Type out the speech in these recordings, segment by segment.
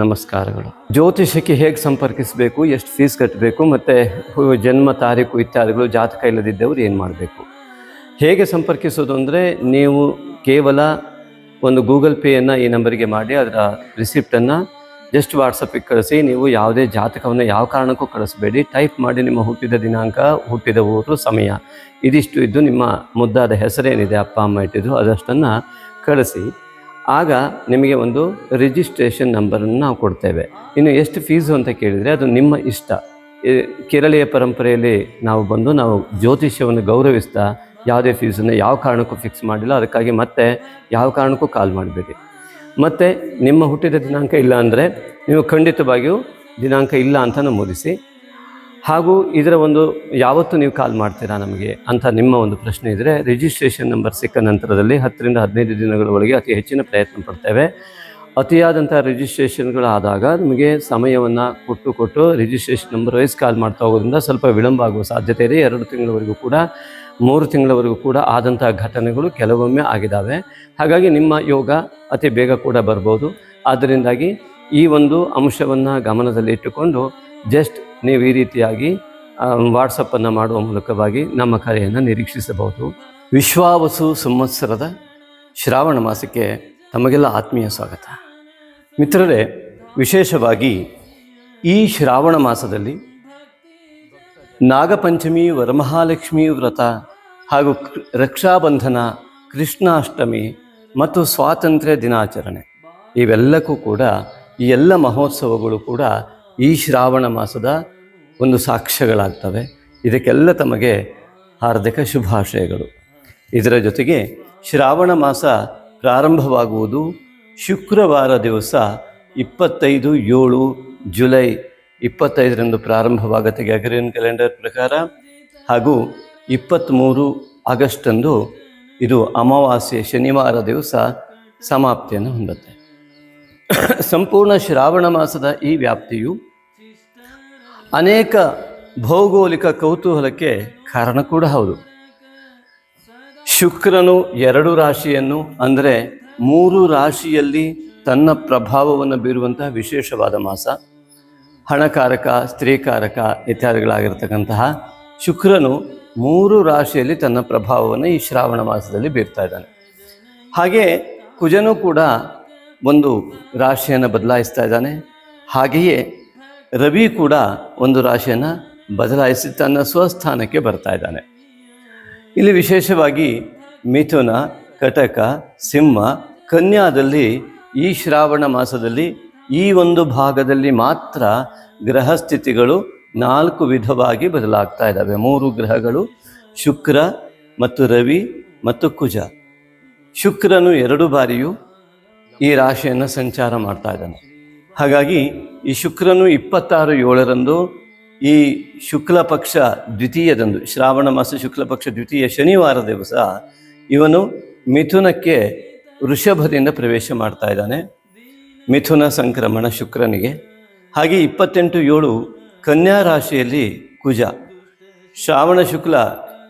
ನಮಸ್ಕಾರಗಳು. ಜ್ಯೋತಿಷಕ್ಕೆ ಹೇಗೆ ಸಂಪರ್ಕಿಸಬೇಕು, ಎಷ್ಟು ಫೀಸ್ ಕಟ್ಟಬೇಕು ಮತ್ತು ಜನ್ಮ ತಾರೀಕು ಇತ್ಯಾದಿಗಳು, ಜಾತಕ ಇಲ್ಲದಿದ್ದವರು ಏನು ಮಾಡಬೇಕು? ಹೇಗೆ ಸಂಪರ್ಕಿಸೋದು ಅಂದರೆ, ನೀವು ಕೇವಲ ಒಂದು ಗೂಗಲ್ ಪೇಯನ್ನು ಈ ನಂಬರಿಗೆ ಮಾಡಿ, ಅದರ ರಿಸಿಪ್ಟನ್ನು ಜಸ್ಟ್ ವಾಟ್ಸಪ್ಪಿಗೆ ಕಳಿಸಿ, ನೀವು ಯಾವುದೇ ಜಾತಕವನ್ನು ಯಾವ ಕಾರಣಕ್ಕೂ ಕಳಿಸಬೇಡಿ. ಟೈಪ್ ಮಾಡಿ ನಿಮ್ಮ ಹುಟ್ಟಿದ ದಿನಾಂಕ, ಹುಟ್ಟಿದ ಊರು, ಸಮಯ. ಇದಿಷ್ಟು ಇದ್ದು ನಿಮ್ಮ ಮುದ್ದಾದ ಹೆಸರೇನಿದೆ, ಅಪ್ಪ, ಅಮ್ಮ ಇಟ್ಟಿದ್ದು ಅದಷ್ಟನ್ನು ಕಳಿಸಿ. ಆಗ ನಿಮಗೆ ಒಂದು ರಿಜಿಸ್ಟ್ರೇಷನ್ ನಂಬರನ್ನು ನಾವು ಕೊಡ್ತೇವೆ. ಇನ್ನು ಎಷ್ಟು ಫೀಸು ಅಂತ ಕೇಳಿದರೆ ಅದು ನಿಮ್ಮ ಇಷ್ಟ. ಕೇರಳೀಯ ಪರಂಪರೆಯಲ್ಲಿ ನಾವು ಬಂದು ನಾವು ಜ್ಯೋತಿಷ್ಯವನ್ನು ಗೌರವಿಸ್ತಾ ಯಾವುದೇ ಫೀಸನ್ನು ಯಾವ ಕಾರಣಕ್ಕೂ ಫಿಕ್ಸ್ ಮಾಡಿಲ್ಲ, ಅದಕ್ಕಾಗಿ ಮತ್ತೆ ಯಾವ ಕಾರಣಕ್ಕೂ ಕಾಲ್ ಮಾಡಬೇಡಿ. ಮತ್ತು ನಿಮ್ಮ ಹುಟ್ಟಿದ ದಿನಾಂಕ ಇಲ್ಲ ಅಂದರೆ ನೀವು ಖಂಡಿತವಾಗಿಯೂ ದಿನಾಂಕ ಇಲ್ಲ ಅಂತ ನಮೂದಿಸಿ ಹಾಗೂ ಇದರ ಒಂದು ಯಾವತ್ತು ನೀವು ಕಾಲ್ ಮಾಡ್ತೀರಾ ನಮಗೆ ಅಂತ ನಿಮ್ಮ ಒಂದು ಪ್ರಶ್ನೆ ಇದ್ದರೆ ರಿಜಿಸ್ಟ್ರೇಷನ್ ನಂಬರ್ ಸಿಕ್ಕ ನಂತರದಲ್ಲಿ ಹತ್ತರಿಂದ ಹದಿನೈದು ದಿನಗಳ ಒಳಗೆ ಅತಿ ಹೆಚ್ಚಿನ ಪ್ರಯತ್ನ ಪಡ್ತೇವೆ. ಅತಿಯಾದಂಥ ರಿಜಿಸ್ಟ್ರೇಷನ್ಗಳಾದಾಗ ನಿಮಗೆ ಸಮಯವನ್ನು ಕೊಟ್ಟು ಕೊಟ್ಟು ರಿಜಿಸ್ಟ್ರೇಷನ್ ನಂಬರ್ ವೈಸ್ ಕಾಲ್ ಮಾಡ್ತಾ ಹೋಗೋದ್ರಿಂದ ಸ್ವಲ್ಪ ವಿಳಂಬ ಆಗುವ ಸಾಧ್ಯತೆ ಇದೆ. ಎರಡು ತಿಂಗಳವರೆಗೂ ಕೂಡ, ಮೂರು ತಿಂಗಳವರೆಗೂ ಕೂಡ ಆದಂಥ ಘಟನೆಗಳು ಕೆಲವೊಮ್ಮೆ ಆಗಿದ್ದಾವೆ ಹಾಗಾಗಿ ನಿಮ್ಮ ಯೋಗ ಅತಿ ಬೇಗ ಕೂಡ ಬರ್ಬೋದು. ಆದ್ದರಿಂದಾಗಿ ಈ ಒಂದು ಅಂಶವನ್ನು ಗಮನದಲ್ಲಿ ಇಟ್ಟುಕೊಂಡು ಜಸ್ಟ್ ನೀವು ಈ ರೀತಿಯಾಗಿ ವಾಟ್ಸಪ್ಪನ್ನು ಮಾಡುವ ಮೂಲಕವಾಗಿ ನಮ್ಮ ಕರೆಯನ್ನು ನಿರೀಕ್ಷಿಸಬಹುದು. ವಿಶ್ವಾವಸು ಸಂವತ್ಸರದ ಶ್ರಾವಣ ಮಾಸಕ್ಕೆ ತಮಗೆಲ್ಲ ಆತ್ಮೀಯ ಸ್ವಾಗತ. ಮಿತ್ರರೇ, ವಿಶೇಷವಾಗಿ ಈ ಶ್ರಾವಣ ಮಾಸದಲ್ಲಿ ನಾಗಪಂಚಮಿ, ವರಮಹಾಲಕ್ಷ್ಮಿ ವ್ರತ ಹಾಗೂ ರಕ್ಷಾಬಂಧನ, ಕೃಷ್ಣಾಷ್ಟಮಿ ಮತ್ತು ಸ್ವಾತಂತ್ರ್ಯ ದಿನಾಚರಣೆ ಇವೆಲ್ಲಕ್ಕೂ ಕೂಡ ಈ ಎಲ್ಲ ಮಹೋತ್ಸವಗಳು ಕೂಡ ಈ ಶ್ರಾವಣ ಮಾಸದ ಒಂದು ಸಾಕ್ಷ್ಯಗಳಾಗ್ತವೆ. ಇದಕ್ಕೆಲ್ಲ ತಮಗೆ ಹಾರ್ದಿಕ ಶುಭಾಶಯಗಳು. ಇದರ ಜೊತೆಗೆ ಶ್ರಾವಣ ಮಾಸ ಪ್ರಾರಂಭವಾಗುವುದು ಶುಕ್ರವಾರ ದಿವಸ ಇಪ್ಪತ್ತೈದು ಏಳು ಜುಲೈ ಇಪ್ಪತ್ತೈದರಂದು ಪ್ರಾರಂಭವಾಗುತ್ತೆ. ಗ್ಯಾಗರಿಯನ್ ಕ್ಯಾಲೆಂಡರ್ ಪ್ರಕಾರ ಹಾಗೂ ಇಪ್ಪತ್ತ್ಮೂರು ಆಗಸ್ಟಂದು ಇದು ಅಮಾವಾಸ್ಯೆ ಶನಿವಾರ ದಿವಸ ಸಮಾಪ್ತಿಯನ್ನು ಹೊಂದುತ್ತೆ. ಸಂಪೂರ್ಣ ಶ್ರಾವಣ ಮಾಸದ ಈ ವ್ಯಾಪ್ತಿಯು ಅನೇಕ ಭೌಗೋಳಿಕ ಕೌತೂಹಲಕ್ಕೆ ಕಾರಣ ಕೂಡ ಹೌದು. ಶುಕ್ರನು ಎರಡು ರಾಶಿಯನ್ನು, ಅಂದರೆ ಮೂರು ರಾಶಿಯಲ್ಲಿ ತನ್ನ ಪ್ರಭಾವವನ್ನು ಬೀರುವಂತಹ ವಿಶೇಷವಾದ ಮಾಸ. ಹಣಕಾರಕ, ಸ್ತ್ರೀಕಾರಕ ಇತ್ಯಾದಿಗಳಾಗಿರ್ತಕ್ಕಂತಹ ಶುಕ್ರನು ಮೂರು ರಾಶಿಯಲ್ಲಿ ತನ್ನ ಪ್ರಭಾವವನ್ನು ಈ ಶ್ರಾವಣ ಮಾಸದಲ್ಲಿ ಬೀರ್ತಾ ಇದ್ದಾನೆ. ಹಾಗೆ ಕುಜನು ಕೂಡ ಒಂದು ರಾಶಿಯನ್ನು ಬದಲಾಯಿಸ್ತಾ ಇದ್ದಾನೆ. ಹಾಗೆಯೇ ರವಿ ಕೂಡ ಒಂದು ರಾಶಿಯನ್ನು ಬದಲಾಯಿಸಿ ತನ್ನ ಸ್ವಸ್ಥಾನಕ್ಕೆ ಬರ್ತಾ ಇದ್ದಾನೆ. ಇಲ್ಲಿ ವಿಶೇಷವಾಗಿ ಮಿಥುನ, ಕಟಕ, ಸಿಂಹ, ಕನ್ಯಾದಲ್ಲಿ ಈ ಶ್ರಾವಣ ಮಾಸದಲ್ಲಿ ಈ ಒಂದು ಭಾಗದಲ್ಲಿ ಮಾತ್ರ ಗ್ರಹ ಸ್ಥಿತಿಗಳು ನಾಲ್ಕು ವಿಧವಾಗಿ ಬದಲಾಗ್ತಾ ಇದ್ದಾವೆ. ಮೂರು ಗ್ರಹಗಳು ಶುಕ್ರ ಮತ್ತು ರವಿ ಮತ್ತು ಕುಜ. ಶುಕ್ರನು ಎರಡು ಬಾರಿಯೂ ಈ ರಾಶಿಯನ್ನು ಸಂಚಾರ ಮಾಡ್ತಾ ಇದ್ದಾನೆ. ಹಾಗಾಗಿ ಈ ಶುಕ್ರನು ಇಪ್ಪತ್ತಾರು ಏಳರಂದು ಈ ಶುಕ್ಲ ಪಕ್ಷ ದ್ವಿತೀಯದಂದು, ಶ್ರಾವಣ ಮಾಸ ಶುಕ್ಲ ಪಕ್ಷ ದ್ವಿತೀಯ ಶನಿವಾರ ದಿವಸ ಇವನು ಮಿಥುನಕ್ಕೆ ವೃಷಭದಿಂದ ಪ್ರವೇಶ ಮಾಡ್ತಾ ಇದ್ದಾನೆ. ಮಿಥುನ ಸಂಕ್ರಮಣ ಶುಕ್ರನಿಗೆ. ಹಾಗೆ ಇಪ್ಪತ್ತೆಂಟು ಏಳು ಕನ್ಯಾ ರಾಶಿಯಲ್ಲಿ ಕುಜ. ಶ್ರಾವಣ ಶುಕ್ಲ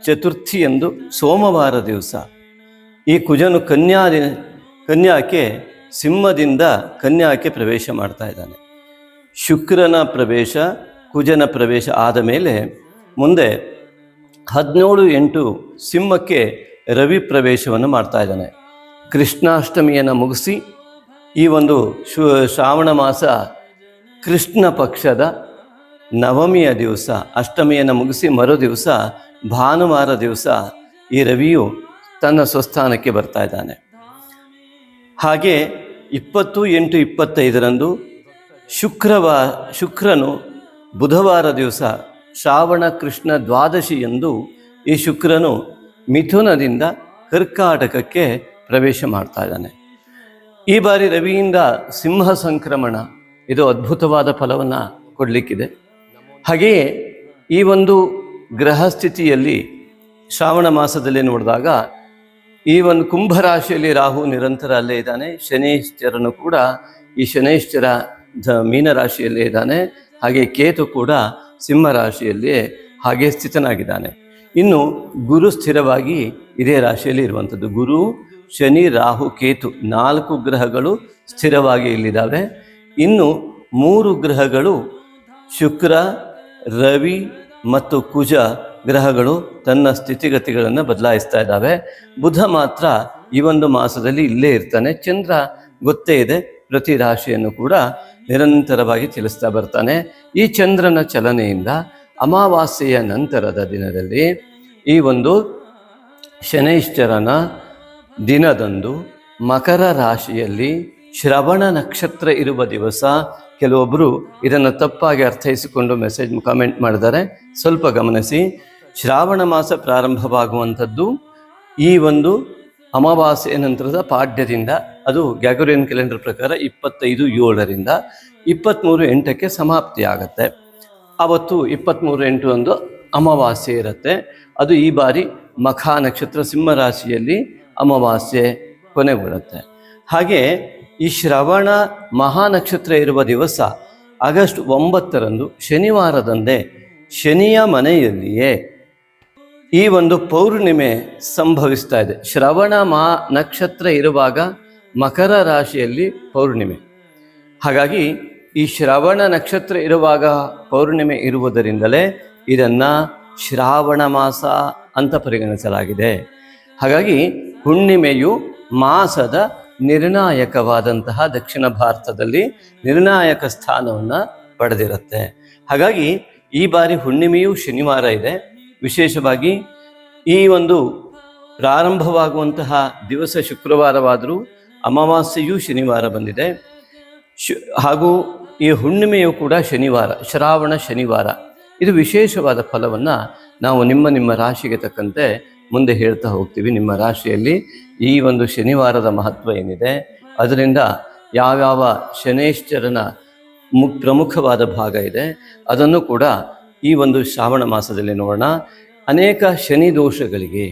ಚತುರ್ಥಿಯಂದು ಸೋಮವಾರ ದಿವಸ ಈ ಕುಜನು ಕನ್ಯಾ ಕನ್ಯಾಕ್ಕೆ ಸಿಂಹದಿಂದ ಕನ್ಯಾಕ್ಕೆ ಪ್ರವೇಶ ಮಾಡ್ತಾ ಇದ್ದಾನೆ. ಶುಕ್ರನ ಪ್ರವೇಶ, ಕುಜನ ಪ್ರವೇಶ ಆದ ಮೇಲೆ ಮುಂದೆ ಹದಿನೇಳು ಎಂಟು ಸಿಂಹಕ್ಕೆ ರವಿ ಪ್ರವೇಶವನ್ನು ಮಾಡ್ತಾ ಇದ್ದಾನೆ. ಕೃಷ್ಣಾಷ್ಟಮಿಯನ್ನು ಮುಗಿಸಿ ಈ ಒಂದು ಶು, ಶ್ರಾವಣ ಮಾಸ ಕೃಷ್ಣ ಪಕ್ಷದ ನವಮಿಯ ದಿವಸ, ಅಷ್ಟಮಿಯನ್ನು ಮುಗಿಸಿ ಮರು ದಿವಸ ಭಾನುವಾರ ದಿವಸ ಈ ರವಿಯು ತನ್ನ ಸ್ವಸ್ಥಾನಕ್ಕೆ ಬರ್ತಾ ಇದ್ದಾನೆ. ಹಾಗೆ ಇಪ್ಪತ್ತು ಎಂಟು ಇಪ್ಪತ್ತೈದರಂದು ಶುಕ್ರವಾ, ಶುಕ್ರನು ಬುಧವಾರ ದಿವಸ ಶ್ರಾವಣ ಕೃಷ್ಣ ದ್ವಾದಶಿ ಎಂದು ಈ ಶುಕ್ರನು ಮಿಥುನದಿಂದ ಕರ್ಕಾಟಕಕ್ಕೆ ಪ್ರವೇಶ ಮಾಡ್ತಾ ಇದ್ದಾನೆ. ಈ ಬಾರಿ ರವಿಯಿಂದ ಸಿಂಹ ಸಂಕ್ರಮಣ, ಇದು ಅದ್ಭುತವಾದ ಫಲವನ್ನು ಕೊಡಲಿಕ್ಕಿದೆ. ಹಾಗೆಯೇ ಈ ಒಂದು ಗ್ರಹ ಸ್ಥಿತಿಯಲ್ಲಿ ಶ್ರಾವಣ ಮಾಸದಲ್ಲಿ ನೋಡಿದಾಗ ಈ ಒಂದು ಕುಂಭ ರಾಶಿಯಲ್ಲಿ ರಾಹು ನಿರಂತರ ಅಲ್ಲೇ ಇದ್ದಾನೆ. ಶನೈಶ್ಚರನು ಕೂಡ ಈ ಶನೈಶ್ಚರ ಧ ಮೀನ ರಾಶಿಯಲ್ಲೇ ಇದ್ದಾನೆ. ಹಾಗೆ ಕೇತು ಕೂಡ ಸಿಂಹ ರಾಶಿಯಲ್ಲಿ ಹಾಗೆ ಸ್ಥಿತನಾಗಿದ್ದಾನೆ. ಇನ್ನು ಗುರು ಸ್ಥಿರವಾಗಿ ಇದೇ ರಾಶಿಯಲ್ಲಿ ಇರುವಂಥದ್ದು. ಗುರು, ಶನಿ, ರಾಹು, ಕೇತು ನಾಲ್ಕು ಗ್ರಹಗಳು ಸ್ಥಿರವಾಗಿ ಇಲ್ಲಿದ್ದಾವೆ. ಇನ್ನು ಮೂರು ಗ್ರಹಗಳು ಶುಕ್ರ, ರವಿ ಮತ್ತು ಕುಜ ಗ್ರಹಗಳು ತನ್ನ ಸ್ಥಿತಿಗತಿಗಳನ್ನು ಬದಲಾಯಿಸ್ತಾ ಇದ್ದಾವೆ. ಬುಧ ಮಾತ್ರ ಈ ಒಂದು ಮಾಸದಲ್ಲಿ ಇಲ್ಲೇ ಇರ್ತಾನೆ. ಚಂದ್ರ ಗೊತ್ತೇ ಇದೆ, ಪ್ರತಿ ರಾಶಿಯನ್ನು ಕೂಡ ನಿರಂತರವಾಗಿ ಚಲಿಸ್ತಾ ಬರ್ತಾನೆ. ಈ ಚಂದ್ರನ ಚಲನೆಯಿಂದ ಅಮಾವಾಸ್ಯೆಯ ನಂತರದ ದಿನದಲ್ಲಿ ಈ ಒಂದು ಶನೈಶ್ಚರನ ದಿನದಂದು ಮಕರ ರಾಶಿಯಲ್ಲಿ ಶ್ರವಣ ನಕ್ಷತ್ರ ಇರುವ ದಿವಸ ಕೆಲವೊಬ್ಬರು ಇದನ್ನು ತಪ್ಪಾಗಿ ಅರ್ಥೈಸಿಕೊಂಡು ಮೆಸೇಜ್ ಕಾಮೆಂಟ್ ಮಾಡಿದ್ದಾರೆ. ಸ್ವಲ್ಪ ಗಮನಿಸಿ. ಶ್ರಾವಣ ಮಾಸ ಪ್ರಾರಂಭವಾಗುವಂಥದ್ದು ಈ ಒಂದು ಅಮಾವಾಸ್ಯೆ ನಂತರದ ಪಾಡ್ಯದಿಂದ ಅದು ಗ್ಯಾಗೋರಿಯನ್ ಕ್ಯಾಲೆಂಡರ್ ಪ್ರಕಾರ ಇಪ್ಪತ್ತೈದು ಏಳರಿಂದ ಇಪ್ಪತ್ತ್ಮೂರು ಎಂಟಕ್ಕೆ ಸಮಾಪ್ತಿ ಆಗುತ್ತೆ ಅವತ್ತು ಇಪ್ಪತ್ತ್ಮೂರು ಎಂಟು ಒಂದು ಅಮಾವಾಸ್ಯೆ ಇರುತ್ತೆ. ಅದು ಈ ಬಾರಿ ಮಖ ನಕ್ಷತ್ರ ಸಿಂಹರಾಶಿಯಲ್ಲಿ ಅಮಾವಾಸ್ಯೆ ಕೊನೆಗೊಳ್ಳುತ್ತೆ ಹಾಗೆ ಈ ಶ್ರವಣ ಮಹಾ ನಕ್ಷತ್ರ ಇರುವ ದಿವಸ ಆಗಸ್ಟ್ ಒಂಬತ್ತರಂದು ಶನಿವಾರದಂದೇ ಶನಿಯ ಮನೆಯಲ್ಲಿಯೇ ಈ ಒಂದು ಪೌರ್ಣಿಮೆ ಸಂಭವಿಸ್ತಾ ಇದೆ. ಶ್ರವಣ ಮಾ ನಕ್ಷತ್ರ ಇರುವಾಗ ಮಕರ ರಾಶಿಯಲ್ಲಿ ಪೌರ್ಣಿಮೆ. ಹಾಗಾಗಿ ಈ ಶ್ರವಣ ನಕ್ಷತ್ರ ಇರುವಾಗ ಪೌರ್ಣಿಮೆ ಇರುವುದರಿಂದಲೇ ಇದನ್ನು ಶ್ರಾವಣ ಮಾಸ ಅಂತ ಪರಿಗಣಿಸಲಾಗಿದೆ. ಹಾಗಾಗಿ ಹುಣ್ಣಿಮೆಯು ಮಾಸದ ನಿರ್ಣಾಯಕವಾದಂತಹ ದಕ್ಷಿಣ ಭಾರತದಲ್ಲಿ ನಿರ್ಣಾಯಕ ಸ್ಥಾನವನ್ನು ಪಡೆದಿರುತ್ತೆ. ಹಾಗಾಗಿ ಈ ಬಾರಿ ಹುಣ್ಣಿಮೆಯು ಶನಿವಾರ ಇದೆ. ವಿಶೇಷವಾಗಿ ಈ ಒಂದು ಪ್ರಾರಂಭವಾಗುವಂತಹ ದಿವಸ ಶುಕ್ರವಾರವಾದರೂ ಅಮಾವಾಸ್ಯೆಯೂ ಶನಿವಾರ ಬಂದಿದೆ. ಶು, ಹಾಗೂ ಈ ಹುಣ್ಣಿಮೆಯು ಕೂಡ ಶನಿವಾರ, ಶ್ರಾವಣ ಶನಿವಾರ. ಇದು ವಿಶೇಷವಾದ ಫಲವನ್ನು ನಾವು ನಿಮ್ಮ ನಿಮ್ಮ ರಾಶಿಗೆ ತಕ್ಕಂತೆ ಮುಂದೆ ಹೇಳ್ತಾ ಹೋಗ್ತೀವಿ. ನಿಮ್ಮ ರಾಶಿಯಲ್ಲಿ ಈ ಒಂದು ಶನಿವಾರದ ಮಹತ್ವ ಏನಿದೆ? ಅದರಿಂದ ಯಾವ್ಯಾವ ಶನೇಶ್ವರನ ಮು, ಪ್ರಮುಖವಾದ ಭಾಗ ಇದೆ. ಅದನ್ನು ಕೂಡ ಈ ಒಂದು ಶ್ರಾವಣ ಮಾಸದಲ್ಲಿ ನೋಡೋಣ. ಅನೇಕ ಶನಿ ದೋಷಗಳಿಗೆ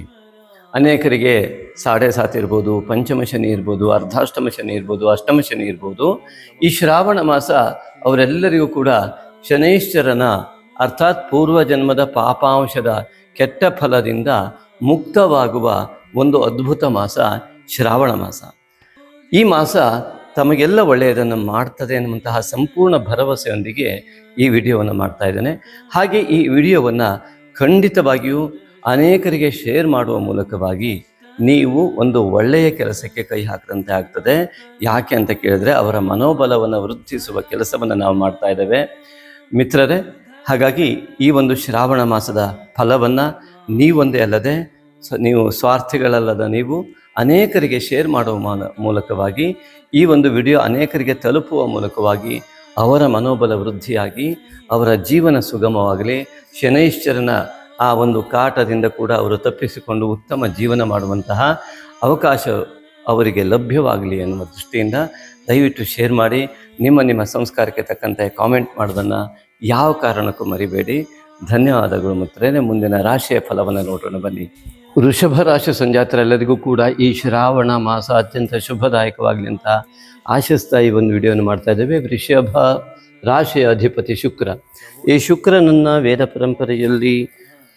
ಅನೇಕರಿಗೆ ಸಾಡೆ ಸಾತ್ ಇರ್ಬೋದು, ಪಂಚಮ ಶನಿ ಇರ್ಬೋದು, ಅರ್ಧಾಷ್ಟಮ ಶನಿ ಇರ್ಬೋದು, ಅಷ್ಟಮ ಶನಿ ಇರ್ಬೋದು. ಈ ಶ್ರಾವಣ ಮಾಸ ಅವರೆಲ್ಲರಿಗೂ ಕೂಡ ಶನೈಶ್ವರನ ಅರ್ಥಾತ್ ಪೂರ್ವ ಜನ್ಮದ ಪಾಪಾಂಶದ ಕೆಟ್ಟ ಫಲದಿಂದ ಮುಕ್ತವಾಗುವ ಒಂದು ಅದ್ಭುತ ಮಾಸ ಶ್ರಾವಣ ಮಾಸ. ಈ ಮಾಸ ತಮಗೆಲ್ಲ ಒಳ್ಳೆಯದನ್ನು ಮಾಡ್ತದೆ ಅನ್ನುವಂತಹ ಸಂಪೂರ್ಣ ಭರವಸೆಯೊಂದಿಗೆ ಈ ವಿಡಿಯೋವನ್ನು ಮಾಡ್ತಾ ಇದ್ದೇನೆ. ಹಾಗೆ ಈ ವಿಡಿಯೋವನ್ನು ಖಂಡಿತವಾಗಿಯೂ ಅನೇಕರಿಗೆ ಶೇರ್ ಮಾಡುವ ಮೂಲಕವಾಗಿ ನೀವು ಒಂದು ಒಳ್ಳೆಯ ಕೆಲಸಕ್ಕೆ ಕೈ ಹಾಕಿದಂತೆ ಆಗ್ತದೆ. ಯಾಕೆ ಅಂತ ಕೇಳಿದ್ರೆ ಅವರ ಮನೋಬಲವನ್ನು ವೃದ್ಧಿಸುವ ಕೆಲಸವನ್ನು ನಾವು ಮಾಡ್ತಾ ಇದ್ದೇವೆ. ಮಿತ್ರರೇ, ಹಾಗಾಗಿ ಈ ಒಂದು ಶ್ರಾವಣ ಮಾಸದ ಫಲವನ್ನು ನೀವೊಂದೇ ಅಲ್ಲದೆ ನೀವು ಸ್ವಾರ್ಥಿಗಳಲ್ಲದ ನೀವು ಅನೇಕರಿಗೆ ಶೇರ್ ಮಾಡುವ ಮೂಲಕವಾಗಿ ಈ ಒಂದು ವಿಡಿಯೋ ಅನೇಕರಿಗೆ ತಲುಪುವ ಮೂಲಕವಾಗಿ ಅವರ ಮನೋಬಲ ವೃದ್ಧಿಯಾಗಿ, ಅವರ ಜೀವನ ಸುಗಮವಾಗಲಿ, ಶನೈಶ್ಚರನ ಆ ಒಂದು ಕಾಟದಿಂದ ಕೂಡ ಅವರು ತಪ್ಪಿಸಿಕೊಂಡು ಉತ್ತಮ ಜೀವನ ಮಾಡುವಂತಹ ಅವಕಾಶ ಅವರಿಗೆ ಲಭ್ಯವಾಗಲಿ ಎನ್ನುವ ದೃಷ್ಟಿಯಿಂದ ದಯವಿಟ್ಟು ಶೇರ್ ಮಾಡಿ. ನಿಮ್ಮ ನಿಮ್ಮ ಸಂಸ್ಕಾರಕ್ಕೆ ತಕ್ಕಂತೆ ಕಾಮೆಂಟ್ ಮಾಡೋದನ್ನು ಯಾವ ಕಾರಣಕ್ಕೂ ಮರಿಬೇಡಿ. ಧನ್ಯವಾದಗಳು ಮಿತ್ರರೇ ಮುಂದಿನ ರಾಶಿಯ ಫಲವನ್ನು ನೋಡೋಣ ಬನ್ನಿ. ವೃಷಭ ರಾಶಿ ಸಂಜಾತರೆಲ್ಲರಿಗೂ ಕೂಡ ಈ ಶ್ರಾವಣ ಮಾಸ ಅತ್ಯಂತ ಶುಭದಾಯಕವಾಗಲಿ ಅಂತ ಆಶಿಸ್ತಾ ಈ ಒಂದು ವಿಡಿಯೋನ ಮಾಡ್ತಾ ಇದ್ದೇವೆ. ವೃಷಭ ರಾಶಿಯ ಅಧಿಪತಿ ಶುಕ್ರ. ಈ ಶುಕ್ರನನ್ನು ವೇದ ಪರಂಪರೆಯಲ್ಲಿ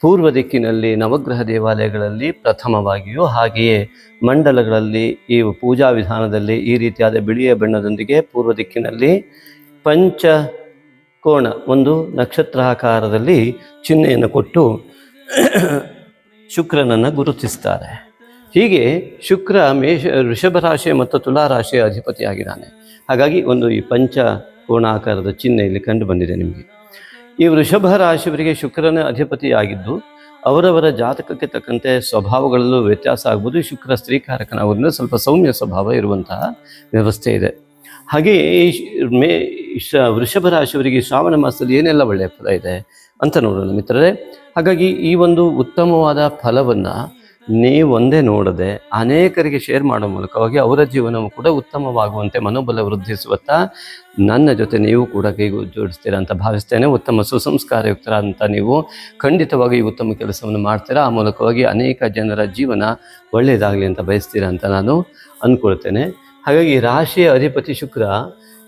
ಪೂರ್ವ ದಿಕ್ಕಿನಲ್ಲಿ ನವಗ್ರಹ ದೇವಾಲಯಗಳಲ್ಲಿ ಪ್ರಥಮವಾಗಿಯೂ ಹಾಗೆಯೇ ಮಂಡಲಗಳಲ್ಲಿ ಈ ಪೂಜಾ ವಿಧಾನದಲ್ಲಿ ಈ ರೀತಿಯಾದ ಬಿಳಿಯ ಬಣ್ಣದೊಂದಿಗೆ ಪೂರ್ವ ದಿಕ್ಕಿನಲ್ಲಿ ಪಂಚ ಕೋಣ ಒಂದು ನಕ್ಷತ್ರಾಕಾರದಲ್ಲಿ ಚಿಹ್ನೆಯನ್ನು ಕೊಟ್ಟು ಶುಕ್ರನನ್ನು ಗುರುತಿಸ್ತಾರೆ. ಹೀಗೆ ಶುಕ್ರ ಮೇಷ ಋಷಭ ರಾಶಿ ಮತ್ತು ತುಲಾ ರಾಶಿಯ ಅಧಿಪತಿಯಾಗಿದ್ದಾನೆ. ಹಾಗಾಗಿ ಒಂದು ಈ ಪಂಚ ಕೋಣಾಕಾರದ ಚಿಹ್ನೆ ಇಲ್ಲಿ ಕಂಡು ಬಂದಿದೆ ನಿಮಗೆ. ಈ ವೃಷಭ ರಾಶಿಯವರಿಗೆ ಶುಕ್ರನ ಅಧಿಪತಿಯಾಗಿದ್ದು, ಅವರವರ ಜಾತಕಕ್ಕೆ ತಕ್ಕಂತೆ ಸ್ವಭಾವಗಳಲ್ಲೂ ವ್ಯತ್ಯಾಸ ಆಗ್ಬೋದು. ಶುಕ್ರ ಸ್ತ್ರೀಕಾರಕನಾಗೋದ್ರಿಂದ ಸ್ವಲ್ಪ ಸೌಮ್ಯ ಸ್ವಭಾವ ಇರುವಂತಹ ವ್ಯವಸ್ಥೆ ಇದೆ. ಹಾಗೆಯೇ ಮೇ ವೃಷಭ ರಾಶಿಯವರಿಗೆ ಶ್ರಾವಣ ಮಾಸದಲ್ಲಿ ಏನೆಲ್ಲ ಒಳ್ಳೆಯ ಫಲ ಇದೆ? ಅಂತ ನೋಡೋಣ ಮಿತ್ರರೇ. ಹಾಗಾಗಿ ಈ ಒಂದು ಉತ್ತಮವಾದ ಫಲವನ್ನು ನೀವೊಂದೇ ನೋಡದೆ ಅನೇಕರಿಗೆ ಶೇರ್ ಮಾಡೋ ಮೂಲಕವಾಗಿ ಅವರ ಜೀವನವು ಕೂಡ ಉತ್ತಮವಾಗುವಂತೆ ಮನೋಬಲ ವೃದ್ಧಿಸುವತ್ತ ನನ್ನ ಜೊತೆ ನೀವು ಕೂಡ ಕೈಗೂ ಜೋಡಿಸ್ತೀರಾ ಅಂತ ಭಾವಿಸ್ತೇನೆ. ಉತ್ತಮ ಸುಸಂಸ್ಕಾರಯುಕ್ತರಾದಂಥ ನೀವು ಖಂಡಿತವಾಗಿ ಉತ್ತಮ ಕೆಲಸವನ್ನು ಮಾಡ್ತೀರಾ. ಆ ಮೂಲಕವಾಗಿ ಅನೇಕ ಜನರ ಜೀವನ ಒಳ್ಳೆಯದಾಗಲಿ ಅಂತ ಬಯಸ್ತೀರಾ ಅಂತ ನಾನು ಅಂದ್ಕೊಳ್ತೇನೆ ಹಾಗಾಗಿ ರಾಶಿಯ ಅಧಿಪತಿ ಶುಕ್ರ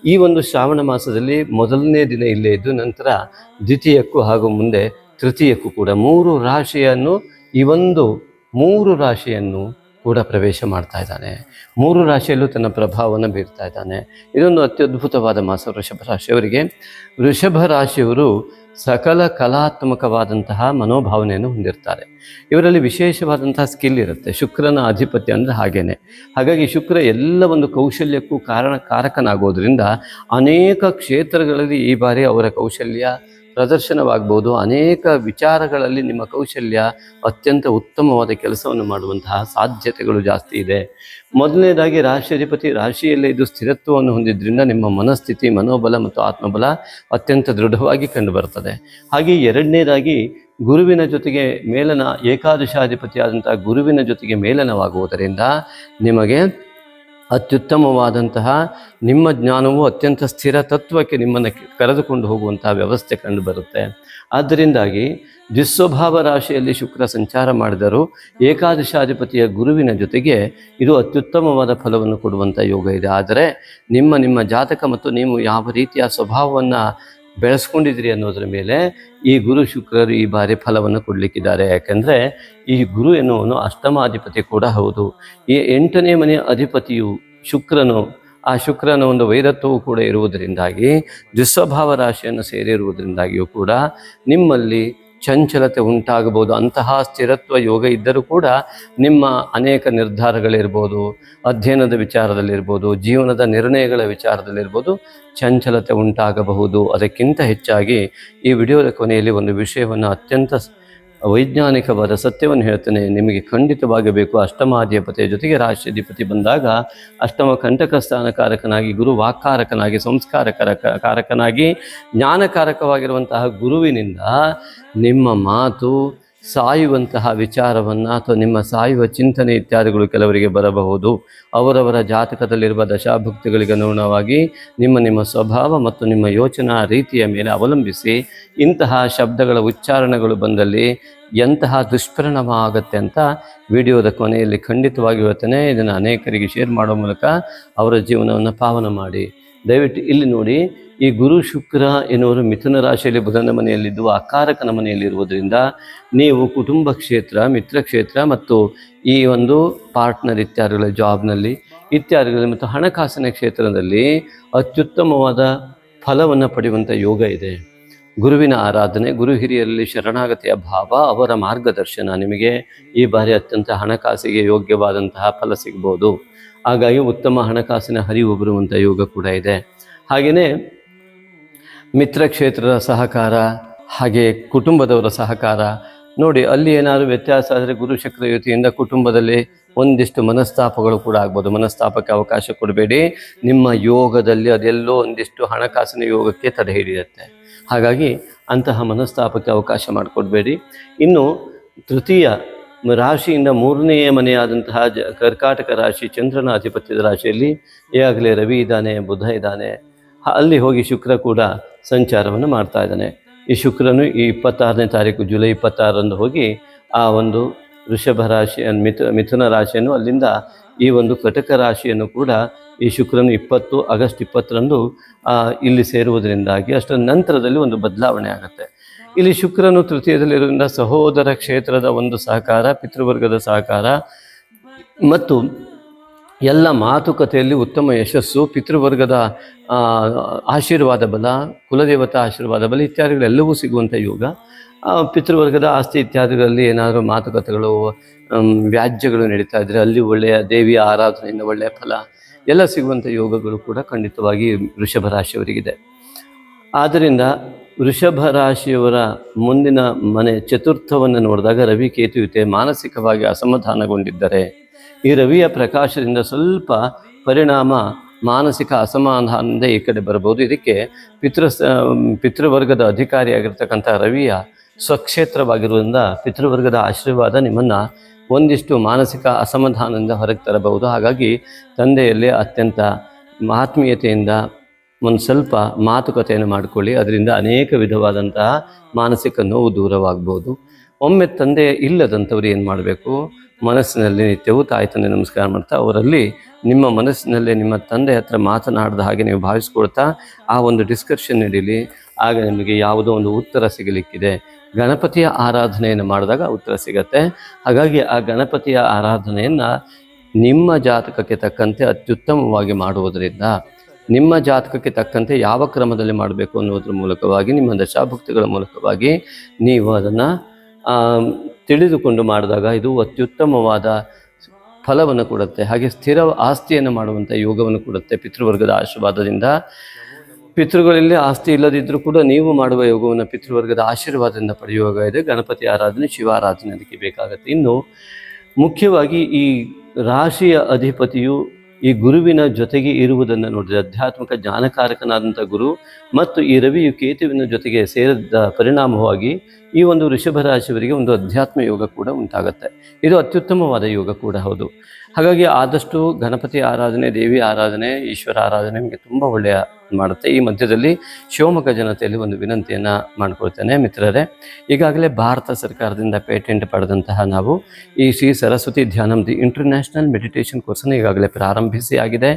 ಈ ಒಂದು ಶ್ರಾವಣ ಮಾಸದಲ್ಲಿ ಮೊದಲನೇ ದಿನ ಇಲ್ಲೇ ಇದ್ದು ನಂತರ ದ್ವಿತೀಯಕ್ಕೂ ಹಾಗೂ ಮುಂದೆ ತೃತೀಯಕ್ಕೂ ಕೂಡ ಮೂರು ರಾಶಿಯನ್ನು ಈ ಒಂದು ಮೂರು ರಾಶಿಯನ್ನು ಕೂಡ ಪ್ರವೇಶ ಮಾಡ್ತಾ ಇದ್ದಾನೆ. ಮೂರು ರಾಶಿಯಲ್ಲೂ ತನ್ನ ಪ್ರಭಾವವನ್ನು ಬೀರ್ತಾ ಇದ್ದಾನೆ. ಇದೊಂದು ಅತ್ಯದ್ಭುತವಾದ ಮಾಸ ವೃಷಭ ರಾಶಿಯವರಿಗೆ. ವೃಷಭ ರಾಶಿಯವರು ಸಕಲ ಕಲಾತ್ಮಕವಾದಂತಹ ಮನೋಭಾವನೆಯನ್ನು ಹೊಂದಿರ್ತಾರೆ. ಇವರಲ್ಲಿ ವಿಶೇಷವಾದಂತಹ ಸ್ಕಿಲ್ ಇರುತ್ತೆ. ಶುಕ್ರನ ಅಧಿಪತ್ಯ ಅಂದರೆ ಹಾಗೇನೆ. ಹಾಗಾಗಿ ಶುಕ್ರ ಎಲ್ಲ ಒಂದು ಕೌಶಲ್ಯಕ್ಕೂ ಕಾರಣ ಕಾರಕನಾಗೋದ್ರಿಂದ ಅನೇಕ ಕ್ಷೇತ್ರಗಳಲ್ಲಿ ಈ ಬಾರಿ ಅವರ ಕೌಶಲ್ಯ ಪ್ರದರ್ಶನವಾಗ್ಬೋದು. ಅನೇಕ ವಿಚಾರಗಳಲ್ಲಿ ನಿಮ್ಮ ಕೌಶಲ್ಯ ಅತ್ಯಂತ ಉತ್ತಮವಾದ ಕೆಲಸವನ್ನು ಮಾಡುವಂತಹ ಸಾಧ್ಯತೆಗಳು ಜಾಸ್ತಿ ಇದೆ. ಮೊದಲನೇದಾಗಿ ರಾಶಿಯಧಿಪತಿ ರಾಶಿಯಲ್ಲೇ ಇದು ಸ್ಥಿರತ್ವವನ್ನು ಹೊಂದಿದ್ದರಿಂದ ನಿಮ್ಮ ಮನಸ್ಥಿತಿ, ಮನೋಬಲ ಮತ್ತು ಆತ್ಮಬಲ ಅತ್ಯಂತ ದೃಢವಾಗಿ ಕಂಡುಬರುತ್ತದೆ. ಹಾಗೆ ಎರಡನೇದಾಗಿ ಗುರುವಿನ ಜೊತೆಗೆ ಮೇಲನ ಏಕಾದಶಾಧಿಪತಿಯಾದಂಥ ಗುರುವಿನ ಜೊತೆಗೆ ಮೇಲನವಾಗುವುದರಿಂದ ನಿಮಗೆ ಅತ್ಯುತ್ತಮವಾದಂತಹ ನಿಮ್ಮ ಜ್ಞಾನವು ಅತ್ಯಂತ ಸ್ಥಿರ ತತ್ವಕ್ಕೆ ನಿಮ್ಮನ್ನು ಕರೆದುಕೊಂಡು ಹೋಗುವಂತಹ ವ್ಯವಸ್ಥೆ ಕಂಡುಬರುತ್ತೆ ಆದ್ದರಿಂದಾಗಿ ದ್ವಿಸ್ವಭಾವ ರಾಶಿಯಲ್ಲಿ ಶುಕ್ರ ಸಂಚಾರ ಮಾಡಿದರೂ ಏಕಾದಶಾಧಿಪತಿಯ ಗುರುವಿನ ಜೊತೆಗೆ ಇದು ಅತ್ಯುತ್ತಮವಾದ ಫಲವನ್ನು ಕೊಡುವಂಥ ಯೋಗ ಇದೆ. ಆದರೆ ನಿಮ್ಮ ನಿಮ್ಮ ಜಾತಕ ಮತ್ತು ನೀವು ಯಾವ ರೀತಿಯ ಸ್ವಭಾವವನ್ನು ಬೆಳೆಸ್ಕೊಂಡಿದ್ದೀರಿ ಅನ್ನೋದ್ರ ಮೇಲೆ ಈ ಗುರು ಶುಕ್ರರು ಈ ಬಾರಿ ಫಲವನ್ನು ಕೊಡಲಿಕ್ಕಿದ್ದಾರೆ. ಯಾಕಂದರೆ ಈ ಗುರು ಎನ್ನುವನು ಅಷ್ಟಮಾಧಿಪತಿ ಕೂಡ ಹೌದು. ಈ ಎಂಟನೇ ಮನೆಯ ಅಧಿಪತಿಯು ಶುಕ್ರನು, ಆ ಶುಕ್ರನ ಒಂದು ವೈರತ್ವವು ಕೂಡ ಇರುವುದರಿಂದಾಗಿ ದುಸ್ವಭಾವ ರಾಶಿಯನ್ನು ಸೇರಿರುವುದರಿಂದಾಗಿಯೂ ಕೂಡ ನಿಮ್ಮಲ್ಲಿ ಚಂಚಲತೆ ಉಂಟಾಗಬಹುದು. ಅಂತಹ ಸ್ಥಿರತ್ವ ಯೋಗ ಇದ್ದರೂ ಕೂಡ ನಿಮ್ಮ ಅನೇಕ ನಿರ್ಧಾರಗಳಿರ್ಬೋದು, ಅಧ್ಯಯನದ ವಿಚಾರದಲ್ಲಿರ್ಬೋದು, ಜೀವನದ ನಿರ್ಣಯಗಳ ವಿಚಾರದಲ್ಲಿರ್ಬೋದು ಚಂಚಲತೆ ಉಂಟಾಗಬಹುದು. ಅದಕ್ಕಿಂತ ಹೆಚ್ಚಾಗಿ ಈ ವಿಡಿಯೋದ ಕೊನೆಯಲ್ಲಿ ಒಂದು ವಿಷಯವನ್ನು ಅತ್ಯಂತ ವೈಜ್ಞಾನಿಕವಾದ ಸತ್ಯವನ್ನು ಹೇಳ್ತೇನೆ, ನಿಮಗೆ ಖಂಡಿತವಾಗಬೇಕು ಅಷ್ಟಮಾಧಿಪತಿಯ ಜೊತೆಗೆ ರಾಷ್ಟ್ರಾಧಿಪತಿ ಬಂದಾಗ ಅಷ್ಟಮ ಕಂಟಕ ಸ್ಥಾನಕಾರಕನಾಗಿ ಗುರು ವಾಕ್ಕಾರಕನಾಗಿ ಸಂಸ್ಕಾರಕರಕ ಕಾರಕನಾಗಿ, ಜ್ಞಾನಕಾರಕವಾಗಿರುವಂತಹ ಗುರುವಿನಿಂದ ನಿಮ್ಮ ಮಾತು ಸಾಯುವಂತಹ ವಿಚಾರವನ್ನು ಅಥವಾ ನಿಮ್ಮ ಸಾಯುವ ಚಿಂತನೆ ಇತ್ಯಾದಿಗಳು ಕೆಲವರಿಗೆ ಬರಬಹುದು. ಅವರವರ ಜಾತಕದಲ್ಲಿರುವ ದಶಾಭುಕ್ತಿಗಳಿಗೆ ಅನುಗುಣವಾಗಿ ನಿಮ್ಮ ನಿಮ್ಮ ಸ್ವಭಾವ ಮತ್ತು ನಿಮ್ಮ ಯೋಚನಾ ರೀತಿಯ ಮೇಲೆ ಅವಲಂಬಿಸಿ ಇಂತಹ ಶಬ್ದಗಳ ಉಚ್ಚಾರಣೆಗಳು ಬಂದಲ್ಲಿ ಎಂತಹ ದುಷ್ಪರಿಣಾಮ ಆಗುತ್ತೆ ಅಂತ ವಿಡಿಯೋದ ಕೊನೆಯಲ್ಲಿ ಖಂಡಿತವಾಗಿ ಹೇಳ್ತೇನೆ. ಇದನ್ನು ಅನೇಕರಿಗೆ ಶೇರ್ ಮಾಡೋ ಮೂಲಕ ಅವರ ಜೀವನವನ್ನು ಪಾವನ ಮಾಡಿ. ದಯವಿಟ್ಟು ಇಲ್ಲಿ ನೋಡಿ, ಈ ಗುರು ಶುಕ್ರ ಎನ್ನುವರು ಮಿಥುನ ರಾಶಿಯಲ್ಲಿ ಬುಧನ ಮನೆಯಲ್ಲಿದ್ದು ಅಕಾರಕನ ಮನೆಯಲ್ಲಿರುವುದರಿಂದ ನೀವು ಕುಟುಂಬ ಕ್ಷೇತ್ರ, ಮಿತ್ರ ಕ್ಷೇತ್ರ ಮತ್ತು ಈ ಒಂದು ಪಾರ್ಟ್ನರ್ ಇತ್ಯಾದಿಗಳ ಜಾಬ್ನಲ್ಲಿ ಇತ್ಯಾದಿಗಳಲ್ಲಿ ಮತ್ತು ಹಣಕಾಸಿನ ಕ್ಷೇತ್ರದಲ್ಲಿ ಅತ್ಯುತ್ತಮವಾದ ಫಲವನ್ನು ಪಡೆಯುವಂಥ ಯೋಗ ಇದೆ. ಗುರುವಿನ ಆರಾಧನೆ, ಗುರು ಹಿರಿಯರಲ್ಲಿ ಶರಣಾಗತಿಯ ಭಾವ, ಅವರ ಮಾರ್ಗದರ್ಶನ ನಿಮಗೆ ಈ ಬಾರಿ ಅತ್ಯಂತ ಹಣಕಾಸಿಗೆ ಯೋಗ್ಯವಾದಂತಹ ಫಲ ಸಿಗ್ಬೋದು. ಹಾಗಾಗಿ ಉತ್ತಮ ಹಣಕಾಸಿನ ಹರಿವು ಬರುವಂಥ ಯೋಗ ಕೂಡ ಇದೆ. ಹಾಗೆಯೇ ಮಿತ್ರ ಕ್ಷೇತ್ರದ ಸಹಕಾರ ಹಾಗೆ ಕುಟುಂಬದವರ ಸಹಕಾರ ನೋಡಿ ಅಲ್ಲಿ ಏನಾದರೂ ವ್ಯತ್ಯಾಸ ಆದರೆ ಗುರು ಶಕ್ರ ಯುತಿಯಿಂದ ಕುಟುಂಬದಲ್ಲಿ ಒಂದಿಷ್ಟು ಮನಸ್ತಾಪಗಳು ಕೂಡ ಆಗ್ಬೋದು. ಮನಸ್ತಾಪಕ್ಕೆ ಅವಕಾಶ ಕೊಡಬೇಡಿ. ನಿಮ್ಮ ಯೋಗದಲ್ಲಿ ಅದೆಲ್ಲೋ ಒಂದಿಷ್ಟು ಹಣಕಾಸಿನ ಯೋಗಕ್ಕೆ ತಡೆ ಹಿಡಿಯುತ್ತೆ. ಹಾಗಾಗಿ ಅಂತಹ ಮನಸ್ತಾಪಕ್ಕೆ ಅವಕಾಶ ಮಾಡಿಕೊಡ್ಬೇಡಿ. ಇನ್ನು ತೃತೀಯ ರಾಶಿಯಿಂದ ಮೂರನೆಯ ಮನೆಯಾದಂತಹ ಜ ಕರ್ಕಾಟಕ ರಾಶಿ ಚಂದ್ರನ ಅಧಿಪತ್ಯದ ರಾಶಿಯಲ್ಲಿ ಈಗಾಗಲೇ ರವಿ ಇದ್ದಾನೆ, ಬುಧ ಇದ್ದಾನೆ. ಅಲ್ಲಿ ಹೋಗಿ ಶುಕ್ರ ಕೂಡ ಸಂಚಾರವನ್ನು ಮಾಡ್ತಾ ಇದ್ದಾನೆ. ಈ ಶುಕ್ರನು ಈ ಇಪ್ಪತ್ತಾರನೇ ತಾರೀಕು, ಜುಲೈ ಇಪ್ಪತ್ತಾರರಂದು ಹೋಗಿ ಆ ಒಂದು ವೃಷಭ ರಾಶಿ ಮಿಥ, ಮಿಥುನ ರಾಶಿಯನ್ನು ಅಲ್ಲಿಂದ ಈ ಒಂದು ಕಟಕ ರಾಶಿಯನ್ನು ಕೂಡ ಈ ಶುಕ್ರನು ಇಪ್ಪತ್ತು ಆಗಸ್ಟ್ ಇಪ್ಪತ್ತರಂದು ಇಲ್ಲಿ ಸೇರುವುದರಿಂದಾಗಿ ಅಷ್ಟರ ನಂತರದಲ್ಲಿ ಒಂದು ಬದಲಾವಣೆ ಆಗುತ್ತೆ. ಇಲ್ಲಿ ಶುಕ್ರನು ತೃತೀಯದಲ್ಲಿರೋದ್ರಿಂದ ಸಹೋದರ ಕ್ಷೇತ್ರದ ಒಂದು ಸಹಕಾರ, ಪಿತೃವರ್ಗದ ಸಹಕಾರ ಮತ್ತು ಎಲ್ಲ ಮಾತುಕತೆಯಲ್ಲಿ ಉತ್ತಮ ಯಶಸ್ಸು, ಪಿತೃವರ್ಗದ ಆಶೀರ್ವಾದ ಬಲ, ಕುಲದೇವತಾ ಆಶೀರ್ವಾದ ಬಲ ಇತ್ಯಾದಿಗಳೆಲ್ಲವೂ ಸಿಗುವಂಥ ಯೋಗ. ಪಿತೃವರ್ಗದ ಆಸ್ತಿ ಇತ್ಯಾದಿಗಳಲ್ಲಿ ಏನಾದರೂ ಮಾತುಕತೆಗಳು ವ್ಯಾಜ್ಯಗಳು ನಡೀತಾ ಇದ್ದರೆ ಅಲ್ಲಿ ಒಳ್ಳೆಯ ದೇವಿಯ ಆರಾಧನೆಯಿಂದ ಒಳ್ಳೆಯ ಫಲ ಎಲ್ಲ ಸಿಗುವಂಥ ಯೋಗಗಳು ಕೂಡ ಖಂಡಿತವಾಗಿ ವೃಷಭ ರಾಶಿಯವರಿಗಿದೆ. ಆದ್ದರಿಂದ ವೃಷಭ ರಾಶಿಯವರ ಮುಂದಿನ ಮನೆ ಚತುರ್ಥವನ್ನು ನೋಡಿದಾಗ ರವಿ ಕೇತುವಿತೆ ಮಾನಸಿಕವಾಗಿ ಅಸಮಾಧಾನಗೊಂಡಿದ್ದರೆ. ಈ ರವಿಯ ಪ್ರಕಾಶದಿಂದ ಸ್ವಲ್ಪ ಪರಿಣಾಮ ಮಾನಸಿಕ ಅಸಮಾಧಾನದಿಂದ ಈ ಕಡೆ ಬರಬಹುದು. ಇದಕ್ಕೆ ಪಿತೃ ಪಿತೃವರ್ಗದ ಅಧಿಕಾರಿಯಾಗಿರ್ತಕ್ಕಂಥ ರವಿಯ ಸ್ವಕ್ಷೇತ್ರವಾಗಿರುವುದರಿಂದ ಪಿತೃವರ್ಗದ ಆಶೀರ್ವಾದ ನಿಮ್ಮನ್ನು ಒಂದಿಷ್ಟು ಮಾನಸಿಕ ಅಸಮಾಧಾನದಿಂದ ಹೊರಗೆ ತರಬಹುದು. ಹಾಗಾಗಿ ತಂದೆಯಲ್ಲಿ ಅತ್ಯಂತ ಆತ್ಮೀಯತೆಯಿಂದ ಒಂದು ಸ್ವಲ್ಪ ಮಾತುಕತೆಯನ್ನು ಮಾಡಿಕೊಳ್ಳಿ. ಅದರಿಂದ ಅನೇಕ ವಿಧವಾದಂತಹ ಮಾನಸಿಕ ನೋವು ದೂರವಾಗ್ಬೋದು ಒಮ್ಮೆ ತಂದೆ ಇಲ್ಲದಂಥವ್ರು ಏನು ಮಾಡಬೇಕು? ಮನಸ್ಸಿನಲ್ಲಿ ನಿತ್ಯವೂ ತಾಯಿ ತಂದೆ ನಮಸ್ಕಾರ ಮಾಡ್ತಾ, ಅವರಲ್ಲಿ ನಿಮ್ಮ ಮನಸ್ಸಿನಲ್ಲೇ ನಿಮ್ಮ ತಂದೆ ಹತ್ರ ಮಾತನಾಡಿದ ಹಾಗೆ ನೀವು ಭಾವಿಸ್ಕೊಳ್ತಾ, ಆ ಒಂದು ಡಿಸ್ಕಷನ್ ನಡೀಲಿ. ಆಗ ನಿಮಗೆ ಯಾವುದೋ ಒಂದು ಉತ್ತರ ಸಿಗಲಿಕ್ಕಿದೆ. ಗಣಪತಿಯ ಆರಾಧನೆಯನ್ನು ಮಾಡಿದಾಗ ಉತ್ತರ ಸಿಗತ್ತೆ. ಹಾಗಾಗಿ ಆ ಗಣಪತಿಯ ಆರಾಧನೆಯನ್ನು ನಿಮ್ಮ ಜಾತಕಕ್ಕೆ ತಕ್ಕಂತೆ ಅತ್ಯುತ್ತಮವಾಗಿ ಮಾಡುವುದರಿಂದ ನಿಮ್ಮ ಜಾತಕಕ್ಕೆ ತಕ್ಕಂತೆ ಯಾವ ಕ್ರಮದಲ್ಲಿ ಮಾಡಬೇಕು ಅನ್ನೋದ್ರ ಮೂಲಕವಾಗಿ, ನಿಮ್ಮ ದಶಾಭಕ್ತಿಗಳ ಮೂಲಕವಾಗಿ ನೀವು ಅದನ್ನು ತಿಳಿದುಕೊಂಡು ಮಾಡಿದಾಗ ಇದು ಅತ್ಯುತ್ತಮವಾದ ಫಲವನ್ನು ಕೊಡುತ್ತೆ. ಹಾಗೆ ಸ್ಥಿರ ಆಸ್ತಿಯನ್ನು ಮಾಡುವಂಥ ಯೋಗವನ್ನು ಕೊಡುತ್ತೆ ಪಿತೃವರ್ಗದ ಆಶೀರ್ವಾದದಿಂದ. ಪಿತೃಗಳಲ್ಲಿ ಆಸ್ತಿ ಇಲ್ಲದಿದ್ದರೂ ಕೂಡ ನೀವು ಮಾಡುವ ಯೋಗವನ್ನು ಪಿತೃವರ್ಗದ ಆಶೀರ್ವಾದದಿಂದ ಪಡೆಯುವಾಗ ಇದೆ. ಗಣಪತಿ ಆರಾಧನೆ ಶಿವಾರಾಧನೆ ಅದಕ್ಕೆ ಬೇಕಾಗುತ್ತೆ. ಇನ್ನು ಮುಖ್ಯವಾಗಿ ಈ ರಾಶಿಯ ಅಧಿಪತಿಯು ಈ ಗುರುವಿನ ಜೊತೆಗೆ ಇರುವುದನ್ನು ನೋಡಿದರೆ ಆಧ್ಯಾತ್ಮಿಕ ಜ್ಞಾನಕಾರಕನಾದಂಥ ಗುರು ಮತ್ತು ಈ ರವಿಯು ಕೇತುವಿನ ಜೊತೆಗೆ ಸೇರಿದ ಪರಿಣಾಮವಾಗಿ ಈ ಒಂದು ವೃಷಭ ರಾಶಿಯವರಿಗೆ ಒಂದು ಅಧ್ಯಾತ್ಮ ಯೋಗ ಕೂಡ ಉಂಟಾಗುತ್ತೆ. ಇದು ಅತ್ಯುತ್ತಮವಾದ ಯೋಗ ಕೂಡ ಹೌದು. ಹಾಗಾಗಿ ಆದಷ್ಟು ಗಣಪತಿ ಆರಾಧನೆ, ದೇವಿ ಆರಾಧನೆ, ಈಶ್ವರ ಆರಾಧನೆ ನಿಮಗೆ ತುಂಬ ಒಳ್ಳೆಯ ಮಾಡುತ್ತೆ. ಈ ಮಧ್ಯದಲ್ಲಿ ಶಿವಮೊಗ್ಗ ಜನತೆಯಲ್ಲಿ ಒಂದು ವಿನಂತಿಯನ್ನು ಮಾಡಿಕೊಳ್ತೇನೆ ಮಿತ್ರರೇ. ಈಗಾಗಲೇ ಭಾರತ ಸರ್ಕಾರದಿಂದ ಪೇಟೆಂಟ್ ಪಡೆದಂತಹ ನಾವು ಈ Shri Saraswati Dhyanam the international meditation ಕೋರ್ಸನ್ನು ಈಗಾಗಲೇ ಪ್ರಾರಂಭಿಸಿ ಆಗಿದೆ.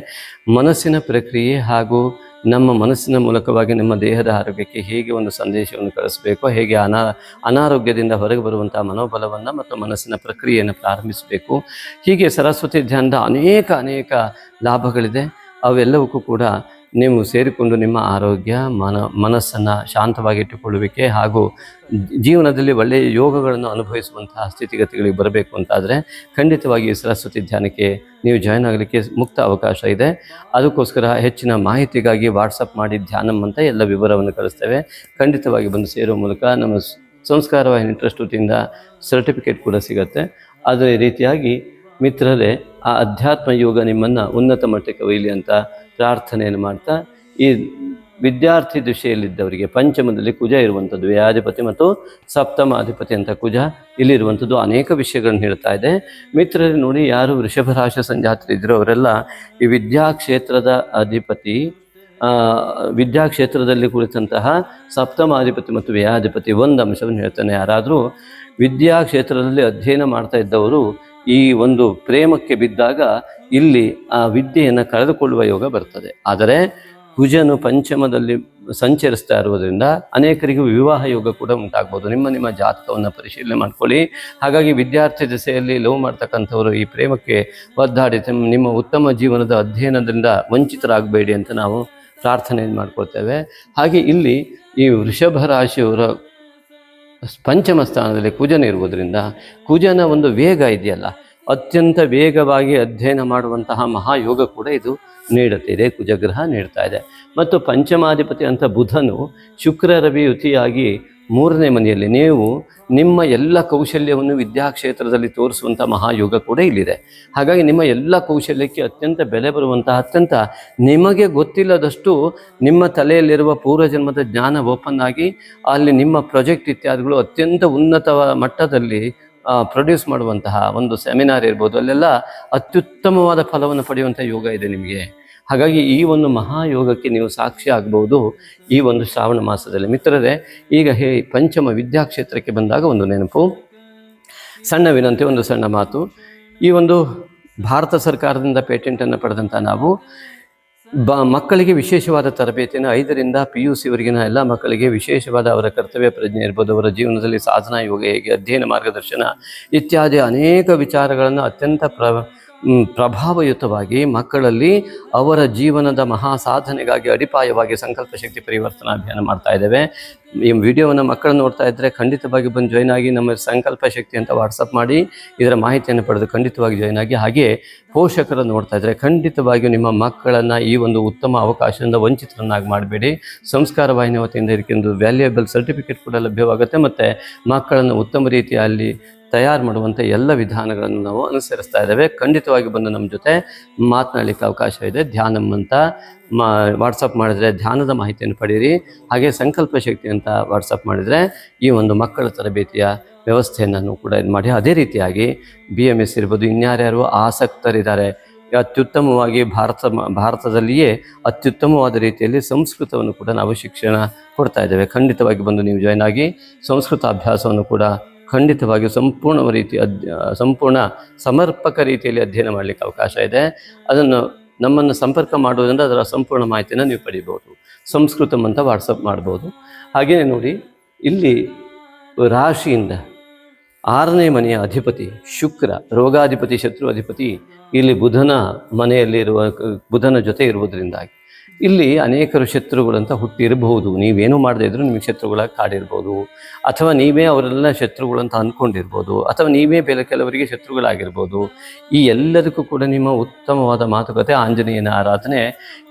ಮನಸ್ಸಿನ ಪ್ರಕ್ರಿಯೆ ಹಾಗೂ ನಮ್ಮ ಮನಸ್ಸಿನ ಮೂಲಕವಾಗಿ ನಮ್ಮ ದೇಹದ ಆರೋಗ್ಯಕ್ಕೆ ಹೇಗೆ ಒಂದು ಸಂದೇಶವನ್ನು ಕಳಿಸಬೇಕು, ಹೇಗೆ ಅನಾ, ಅನಾರೋಗ್ಯದಿಂದ ಹೊರಗೆ ಬರುವಂಥ ಮನೋಬಲವನ್ನು ಮತ್ತು ಮನಸ್ಸಿನ ಪ್ರಕ್ರಿಯೆಯನ್ನು ಪ್ರಾರಂಭಿಸಬೇಕು. ಹೀಗೆ ಸರಸ್ವತಿ ಧ್ಯಾನದ ಅನೇಕ ಅನೇಕ ಲಾಭಗಳಿದೆ. ಅವೆಲ್ಲವಕ್ಕೂ ಕೂಡ ನೀವು ಸೇರಿಕೊಂಡು ನಿಮ್ಮ ಆರೋಗ್ಯ, ಮನ, ಮನಸ್ಸನ್ನು ಶಾಂತವಾಗಿಟ್ಟುಕೊಳ್ಳುವಿಕೆ ಹಾಗೂ ಜೀವನದಲ್ಲಿ ಒಳ್ಳೆಯ ಯೋಗಗಳನ್ನು ಅನುಭವಿಸುವಂತಹ ಸ್ಥಿತಿಗತಿಗಳಿಗೆ ಬರಬೇಕು ಅಂತಾದರೆ ಖಂಡಿತವಾಗಿ ಸರಸ್ವತಿ ಧ್ಯಾನಕ್ಕೆ ನೀವು ಜಾಯ್ನ್ ಆಗಲಿಕ್ಕೆ ಮುಕ್ತ ಅವಕಾಶ ಇದೆ. ಅದಕ್ಕೋಸ್ಕರ ಹೆಚ್ಚಿನ ಮಾಹಿತಿಗಾಗಿ ವಾಟ್ಸಪ್ ಮಾಡಿ ಧ್ಯಾನಂ ಅಂತ ಎಲ್ಲ ವಿವರವನ್ನು ಕಳಿಸ್ತೇವೆ. ಖಂಡಿತವಾಗಿ ಬಂದು ಸೇರುವ ಮೂಲಕ ನಮ್ಮ ಸಂಸ್ಕಾರವಾಹಿನಿ ಸಂಸ್ಕಾರ ವಾಹಿನಿ ಟ್ರಸ್ಟ್ ವತಿಯಿಂದ ಸರ್ಟಿಫಿಕೇಟ್ ಕೂಡ ಸಿಗುತ್ತೆ. ಅದೇ ರೀತಿಯಾಗಿ ಮಿತ್ರರೇ, ಆ ಅಧ್ಯಾತ್ಮ ಯೋಗ ನಿಮ್ಮನ್ನು ಉನ್ನತ ಮಟ್ಟಕ್ಕೆ ಒಯ್ಯಲಿ ಅಂತ ಪ್ರಾರ್ಥನೆಯನ್ನು ಮಾಡ್ತಾ, ಈ ವಿದ್ಯಾರ್ಥಿ ದಿಶೆಯಲ್ಲಿದ್ದವರಿಗೆ ಪಂಚಮದಲ್ಲಿ ಕುಜ ಇರುವಂಥದ್ದು, ವ್ಯಾಧಿಪತಿ ಮತ್ತು ಸಪ್ತಮಾಧಿಪತಿ ಅಂತ ಕುಜ ಇಲ್ಲಿರುವಂಥದ್ದು ಅನೇಕ ವಿಷಯಗಳನ್ನು ಹೇಳ್ತಾ ಇದೆ. ಮಿತ್ರರೇ, ನೋಡಿ, ಯಾರು ವೃಷಭ ರಾಶಿ ಸಂಜಾತರಿದ್ರೋ ಅವರೆಲ್ಲ ಈ ವಿದ್ಯಾಕ್ಷೇತ್ರದ ಅಧಿಪತಿ ವಿದ್ಯಾಕ್ಷೇತ್ರದಲ್ಲಿ ಕುಳಿತಂತಹ ಸಪ್ತಮಾಧಿಪತಿ ಮತ್ತು ವ್ಯಾಧಿಪತಿ ಒಂದು ಅಂಶವನ್ನು ಹೇಳ್ತಾನೆ. ಯಾರಾದರೂ ವಿದ್ಯಾಕ್ಷೇತ್ರದಲ್ಲಿ ಅಧ್ಯಯನ ಮಾಡ್ತಾ ಇದ್ದವರು ಈ ಒಂದು ಪ್ರೇಮಕ್ಕೆ ಬಿದ್ದಾಗ ಇಲ್ಲಿ ಆ ವಿದ್ಯೆಯನ್ನು ಕಳೆದುಕೊಳ್ಳುವ ಯೋಗ ಬರ್ತದೆ. ಆದರೆ ಕುಜನು ಪಂಚಮದಲ್ಲಿ ಸಂಚರಿಸ್ತಾ ಇರುವುದರಿಂದ ಅನೇಕರಿಗೂ ವಿವಾಹ ಯೋಗ ಕೂಡ ಉಂಟಾಗ್ಬೋದು. ನಿಮ್ಮ ನಿಮ್ಮ ಜಾತಕವನ್ನು ಪರಿಶೀಲನೆ ಮಾಡ್ಕೊಳ್ಳಿ. ಹಾಗಾಗಿ ವಿದ್ಯಾರ್ಥಿ ದಶೆಯಲ್ಲಿ ಲವ್ ಮಾಡ್ತಕ್ಕಂಥವರು ಈ ಪ್ರೇಮಕ್ಕೆ ಒದ್ದಾಡಿ ನಿಮ್ಮ ಉತ್ತಮ ಜೀವನದ ಅಧ್ಯಯನದಿಂದ ವಂಚಿತರಾಗಬೇಡಿ ಅಂತ ನಾವು ಪ್ರಾರ್ಥನೆಯನ್ನು ಮಾಡ್ಕೊಳ್ತೇವೆ. ಹಾಗೆ ಇಲ್ಲಿ ಈ ವೃಷಭ ರಾಶಿಯವರ ಪಂಚಮ ಸ್ಥಾನದಲ್ಲಿ ಕುಜನ ಇರುವುದರಿಂದ ಕುಜನ ಒಂದು ವೇಗ ಇದೆಯಲ್ಲ, ಅತ್ಯಂತ ವೇಗವಾಗಿ ಅಧ್ಯಯನ ಮಾಡುವಂತಹ ಮಹಾಯೋಗ ಕೂಡ ಇದು ನೀಡುತ್ತಿದೆ ಕುಜಗ್ರಹ ನೀಡ್ತಾ ಇದೆ. ಮತ್ತು ಪಂಚಮಾಧಿಪತಿ ಅಂತ ಬುಧನು ಶುಕ್ರ ರವಿ ಯುತಿಯಾಗಿ ಮೂರನೇ ಮನೆಯಲ್ಲಿ ನೀವು ನಿಮ್ಮ ಎಲ್ಲ ಕೌಶಲ್ಯವನ್ನು ವಿದ್ಯಾಕ್ಷೇತ್ರದಲ್ಲಿ ತೋರಿಸುವಂಥ ಮಹಾಯೋಗ ಕೂಡ ಇಲ್ಲಿದೆ. ಹಾಗಾಗಿ ನಿಮ್ಮ ಎಲ್ಲ ಕೌಶಲ್ಯಕ್ಕೆ ಅತ್ಯಂತ ಬೆಲೆ ಬರುವಂತಹ ಅತ್ಯಂತ ನಿಮಗೆ ಗೊತ್ತಿಲ್ಲದಷ್ಟು ನಿಮ್ಮ ತಲೆಯಲ್ಲಿರುವ ಪೂರ್ವಜನ್ಮದ ಜ್ಞಾನ ಓಪನ್ ಆಗಿ ಅಲ್ಲಿ ನಿಮ್ಮ ಪ್ರಾಜೆಕ್ಟ್ ಇತ್ಯಾದಿಗಳು ಅತ್ಯಂತ ಉನ್ನತ ಮಟ್ಟದಲ್ಲಿ ಪ್ರೊಡ್ಯೂಸ್ ಮಾಡುವಂತಹ ಒಂದು ಸೆಮಿನಾರ್ ಇರ್ಬೋದು, ಅಲ್ಲೆಲ್ಲ ಅತ್ಯುತ್ತಮವಾದ ಫಲವನ್ನು ಪಡೆಯುವಂಥ ಯೋಗ ಇದೆ ನಿಮಗೆ. ಹಾಗಾಗಿ ಈ ಒಂದು ಮಹಾಯೋಗಕ್ಕೆ ನೀವು ಸಾಕ್ಷಿ ಆಗ್ಬೋದು ಈ ಒಂದು ಶ್ರಾವಣ ಮಾಸದಲ್ಲಿ. ಮಿತ್ರರೇ, ಈಗ ಹೇ ಪಂಚಮ ವಿದ್ಯಾಕ್ಷೇತ್ರಕ್ಕೆ ಬಂದಾಗ ಒಂದು ನೆನಪು. ಸಣ್ಣ ವಿನಂತಿ, ಒಂದು ಸಣ್ಣ ಮಾತು. ಈ ಒಂದು ಭಾರತ ಸರ್ಕಾರದಿಂದ ಪೇಟೆಂಟನ್ನು ಪಡೆದಂಥ ನಾವು, ಬ ಮಕ್ಕಳಿಗೆ ವಿಶೇಷವಾದ ತರಬೇತಿಯನ್ನು, ಐದರಿಂದ ಪಿ ಯು ಸಿವರೆಗಿನ ಎಲ್ಲ ಮಕ್ಕಳಿಗೆ ವಿಶೇಷವಾದ ಅವರ ಕರ್ತವ್ಯ ಪ್ರಜ್ಞೆ ಇರ್ಬೋದು, ಅವರ ಜೀವನದಲ್ಲಿ ಸಾಧನಾ ಯೋಗ ಹೇಗೆ, ಅಧ್ಯಯನ ಮಾರ್ಗದರ್ಶನ ಇತ್ಯಾದಿ ಅನೇಕ ವಿಚಾರಗಳನ್ನು ಅತ್ಯಂತ ಪ್ರ ಪ್ರಭಾವಯುತವಾಗಿ ಮಕ್ಕಳಲ್ಲಿ ಅವರ ಜೀವನದ ಮಹಾ ಸಾಧನೆಗಾಗಿ ಅಡಿಪಾಯವಾಗಿ ಸಂಕಲ್ಪ ಶಕ್ತಿ ಪರಿವರ್ತನಾ ಅಭಿಯಾನ ಮಾಡ್ತಾ ಇದ್ದೇವೆ. ಈ ವಿಡಿಯೋವನ್ನು ಮಕ್ಕಳು ನೋಡ್ತಾ ಇದ್ದರೆ ಖಂಡಿತವಾಗಿ ಬಂದು ಜಾಯ್ನ್ ಆಗಿ ನಮ್ಮ ಸಂಕಲ್ಪ ಶಕ್ತಿ ಅಂತ ವಾಟ್ಸಪ್ ಮಾಡಿ, ಇದರ ಮಾಹಿತಿಯನ್ನು ಪಡೆದು ಖಂಡಿತವಾಗಿ ಜಾಯ್ನ್ ಆಗಿ. ಹಾಗೆ ಪೋಷಕರು ನೋಡ್ತಾ ಇದ್ದರೆ ಖಂಡಿತವಾಗಿಯೂ ನಿಮ್ಮ ಮಕ್ಕಳನ್ನು ಈ ಒಂದು ಉತ್ತಮ ಅವಕಾಶದಿಂದ ವಂಚಿತರನ್ನಾಗಿ ಮಾಡಬೇಡಿ. ಸಂಸ್ಕಾರ ವಾಹಿನಿ ವತಿಯಿಂದ ಇದಕ್ಕೊಂದು ವ್ಯಾಲ್ಯೂಯಬಲ್ ಸರ್ಟಿಫಿಕೇಟ್ ಕೂಡ ಲಭ್ಯವಾಗುತ್ತೆ. ಮತ್ತು ಮಕ್ಕಳನ್ನು ಉತ್ತಮ ರೀತಿಯಲ್ಲಿ ತಯಾರು ಮಾಡುವಂಥ ಎಲ್ಲ ವಿಧಾನಗಳನ್ನು ನಾವು ಅನುಸರಿಸ್ತಾ ಇದ್ದೇವೆ. ಖಂಡಿತವಾಗಿ ಬಂದು ನಮ್ಮ ಜೊತೆ ಮಾತನಾಡಲಿಕ್ಕೆ ಅವಕಾಶ ಇದೆ. ಧ್ಯಾನಂ ಅಂತ ಮಾ ವಾಟ್ಸಪ್ ಮಾಡಿದರೆ ಧ್ಯಾನದ ಮಾಹಿತಿಯನ್ನು ಪಡೀರಿ ಹಾಗೆ ಸಂಕಲ್ಪ ಶಕ್ತಿ ಅಂತ ವಾಟ್ಸಪ್ ಮಾಡಿದರೆ ಈ ಒಂದು ಮಕ್ಕಳ ತರಬೇತಿಯ ವ್ಯವಸ್ಥೆಯನ್ನು ಕೂಡ ಇದು ಮಾಡಿ. ಅದೇ ರೀತಿಯಾಗಿ ಬಿ ಎಂ ಎಸ್ ಇರ್ಬೋದು, ಇನ್ಯಾರ್ಯಾರು ಆಸಕ್ತರಿದ್ದಾರೆ. ಅತ್ಯುತ್ತಮವಾಗಿ ಭಾರತ, ಭಾರತದಲ್ಲಿಯೇ ಅತ್ಯುತ್ತಮವಾದ ರೀತಿಯಲ್ಲಿ ಸಂಸ್ಕೃತವನ್ನು ಕೂಡ ನಾವು ಶಿಕ್ಷಣ ಕೊಡ್ತಾ ಇದ್ದೇವೆ. ಖಂಡಿತವಾಗಿ ಬಂದು ನೀವು ಜಾಯ್ನ್ ಆಗಿ ಸಂಸ್ಕೃತ ಅಭ್ಯಾಸವನ್ನು ಕೂಡ ಖಂಡಿತವಾಗಿ ಸಂಪೂರ್ಣ ರೀತಿ ಅಧ್ಯ ಸಂಪೂರ್ಣ ಸಮರ್ಪಕ ರೀತಿಯಲ್ಲಿ ಅಧ್ಯಯನ ಮಾಡಲಿಕ್ಕೆ ಅವಕಾಶ ಇದೆ. ಅದನ್ನು ನಮ್ಮನ್ನು ಸಂಪರ್ಕ ಮಾಡುವುದರಿಂದ ಅದರ ಸಂಪೂರ್ಣ ಮಾಹಿತಿಯನ್ನು ನೀವು ಪಡಿಬೋದು ಸಂಸ್ಕೃತಂ ಅಂತ ವಾಟ್ಸಪ್ ಮಾಡ್ಬೋದು. ಹಾಗೆಯೇ ನೋಡಿ, ಇಲ್ಲಿ ರಾಶಿಯಿಂದ ಆರನೇ ಮನೆಯ ಅಧಿಪತಿ ಶುಕ್ರ, ರೋಗಾಧಿಪತಿ, ಶತ್ರು ಅಧಿಪತಿ, ಇಲ್ಲಿ ಬುಧನ ಮನೆಯಲ್ಲಿರುವ ಬುಧನ ಜೊತೆ ಇರುವುದರಿಂದಾಗಿ. ಇಲ್ಲಿ ಅನೇಕರು ಶತ್ರುಗಳಂತ ಹುಟ್ಟಿರಬಹುದು. ನೀವೇನು ಮಾಡದೇ ಇದ್ರೂ ನಿಮಗೆ ಶತ್ರುಗಳ ಕಾಡಿರ್ಬೋದು. ಅಥವಾ ನೀವೇ ಅವರೆಲ್ಲ ಶತ್ರುಗಳಂತ ಅಂದ್ಕೊಂಡಿರ್ಬೋದು ಅಥವಾ ನೀವೇ ಬೇರೆ ಕೆಲವರಿಗೆ ಶತ್ರುಗಳಾಗಿರ್ಬೋದು. ಈ ಎಲ್ಲದಕ್ಕೂ ಕೂಡ ನಿಮ್ಮ ಉತ್ತಮವಾದ ಮಾತುಕತೆ, ಆಂಜನೇಯನ ಆರಾಧನೆ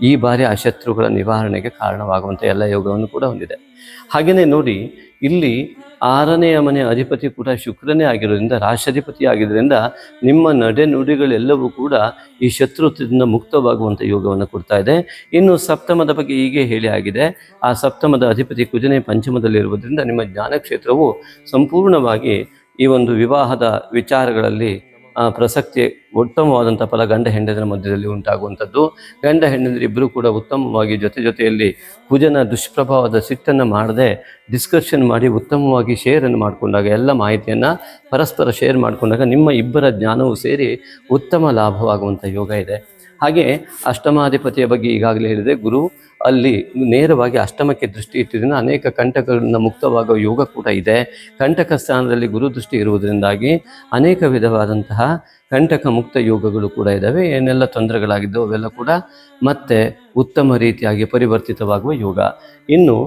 ಈ ಬಾರಿ ಆ ಶತ್ರುಗಳ ನಿವಾರಣೆಗೆ ಕಾರಣವಾಗುವಂಥ ಎಲ್ಲ ಯೋಗವನ್ನು ಕೂಡ ಹೊಂದಿದೆ. ಹಾಗೆಯೇ ನೋಡಿ, ಇಲ್ಲಿ ಆರನೆಯ ಮನೆಯ ಅಧಿಪತಿ ಕೂಡ ಶುಕ್ರನೇ ಆಗಿರೋದ್ರಿಂದ, ರಾಷ್ಟ್ರಾಧಿಪತಿ ಆಗಿದ್ದರಿಂದ ನಿಮ್ಮ ನಡೆ ನುಡಿಗಳೆಲ್ಲವೂ ಕೂಡ ಈ ಶತ್ರುತ್ವದಿಂದ ಮುಕ್ತವಾಗುವಂಥ ಯೋಗವನ್ನು ಕೊಡ್ತಾ ಇದೆ. ಇನ್ನು ಸಪ್ತಮದ ಬಗ್ಗೆ ಹೀಗೆ ಹೇಳಿ ಆಗಿದೆ. ಆ ಸಪ್ತಮದ ಅಧಿಪತಿ ಕುಜನೆ ಪಂಚಮದಲ್ಲಿರುವುದರಿಂದ ನಿಮ್ಮ ಜ್ಞಾನಕ್ಷೇತ್ರವು ಸಂಪೂರ್ಣವಾಗಿ ಈ ಒಂದು ವಿವಾಹದ ವಿಚಾರಗಳಲ್ಲಿ ಪ್ರಸಕ್ತಿ ಉತ್ತಮವಾದಂಥ ಫಲ ಗಂಡ ಹೆಂಡತಿನ ಮಧ್ಯದಲ್ಲಿ ಉಂಟಾಗುವಂಥದ್ದು. ಗಂಡ ಹೆಂಡತಿರು ಇಬ್ಬರು ಕೂಡ ಉತ್ತಮವಾಗಿ ಜೊತೆ ಜೊತೆಯಲ್ಲಿ ಕುಜನ ದುಷ್ಪ್ರಭಾವದ ಸಿಟ್ಟನ್ನು ಮಾಡದೆ ಡಿಸ್ಕಷನ್ ಮಾಡಿ ಉತ್ತಮವಾಗಿ ಶೇರನ್ನು ಮಾಡಿಕೊಂಡಾಗ, ಎಲ್ಲ ಮಾಹಿತಿಯನ್ನು ಪರಸ್ಪರ ಶೇರ್ ಮಾಡಿಕೊಂಡಾಗ ನಿಮ್ಮ ಇಬ್ಬರ ಜ್ಞಾನವೂ ಸೇರಿ ಉತ್ತಮ ಲಾಭವಾಗುವಂಥ ಯೋಗ ಇದೆ. ಹಾಗೆ ಅಷ್ಟಮಾಧಿಪತಿಯ ಬಗ್ಗೆ ಈಗಾಗಲೇ ಹೇಳಿದೆ ಗುರು, ಅಲ್ಲಿ ನೇರವಾಗಿ ಅಷ್ಟಮಕ್ಕೆ ದೃಷ್ಟಿ ಇಟ್ಟಿದ್ದರಿಂದ ಅನೇಕ ಕಂಟಕಗಳಿಂದ ಮುಕ್ತವಾಗುವ ಯೋಗ ಕೂಡ ಇದೆ. ಕಂಟಕ ಸ್ಥಾನದಲ್ಲಿ ಗುರು ದೃಷ್ಟಿ ಇರುವುದರಿಂದಾಗಿ ಅನೇಕ ವಿಧವಾದಂತಹ ಕಂಟಕ ಮುಕ್ತ ಯೋಗಗಳು ಕೂಡ ಇದ್ದಾವೆ ಏನೆಲ್ಲ ತೊಂದರೆಗಳಾಗಿದ್ದವು ಅವೆಲ್ಲ ಕೂಡ ಮತ್ತೆ ಉತ್ತಮ ರೀತಿಯಾಗಿ ಪರಿವರ್ತಿತವಾಗುವ ಯೋಗ. ಇನ್ನು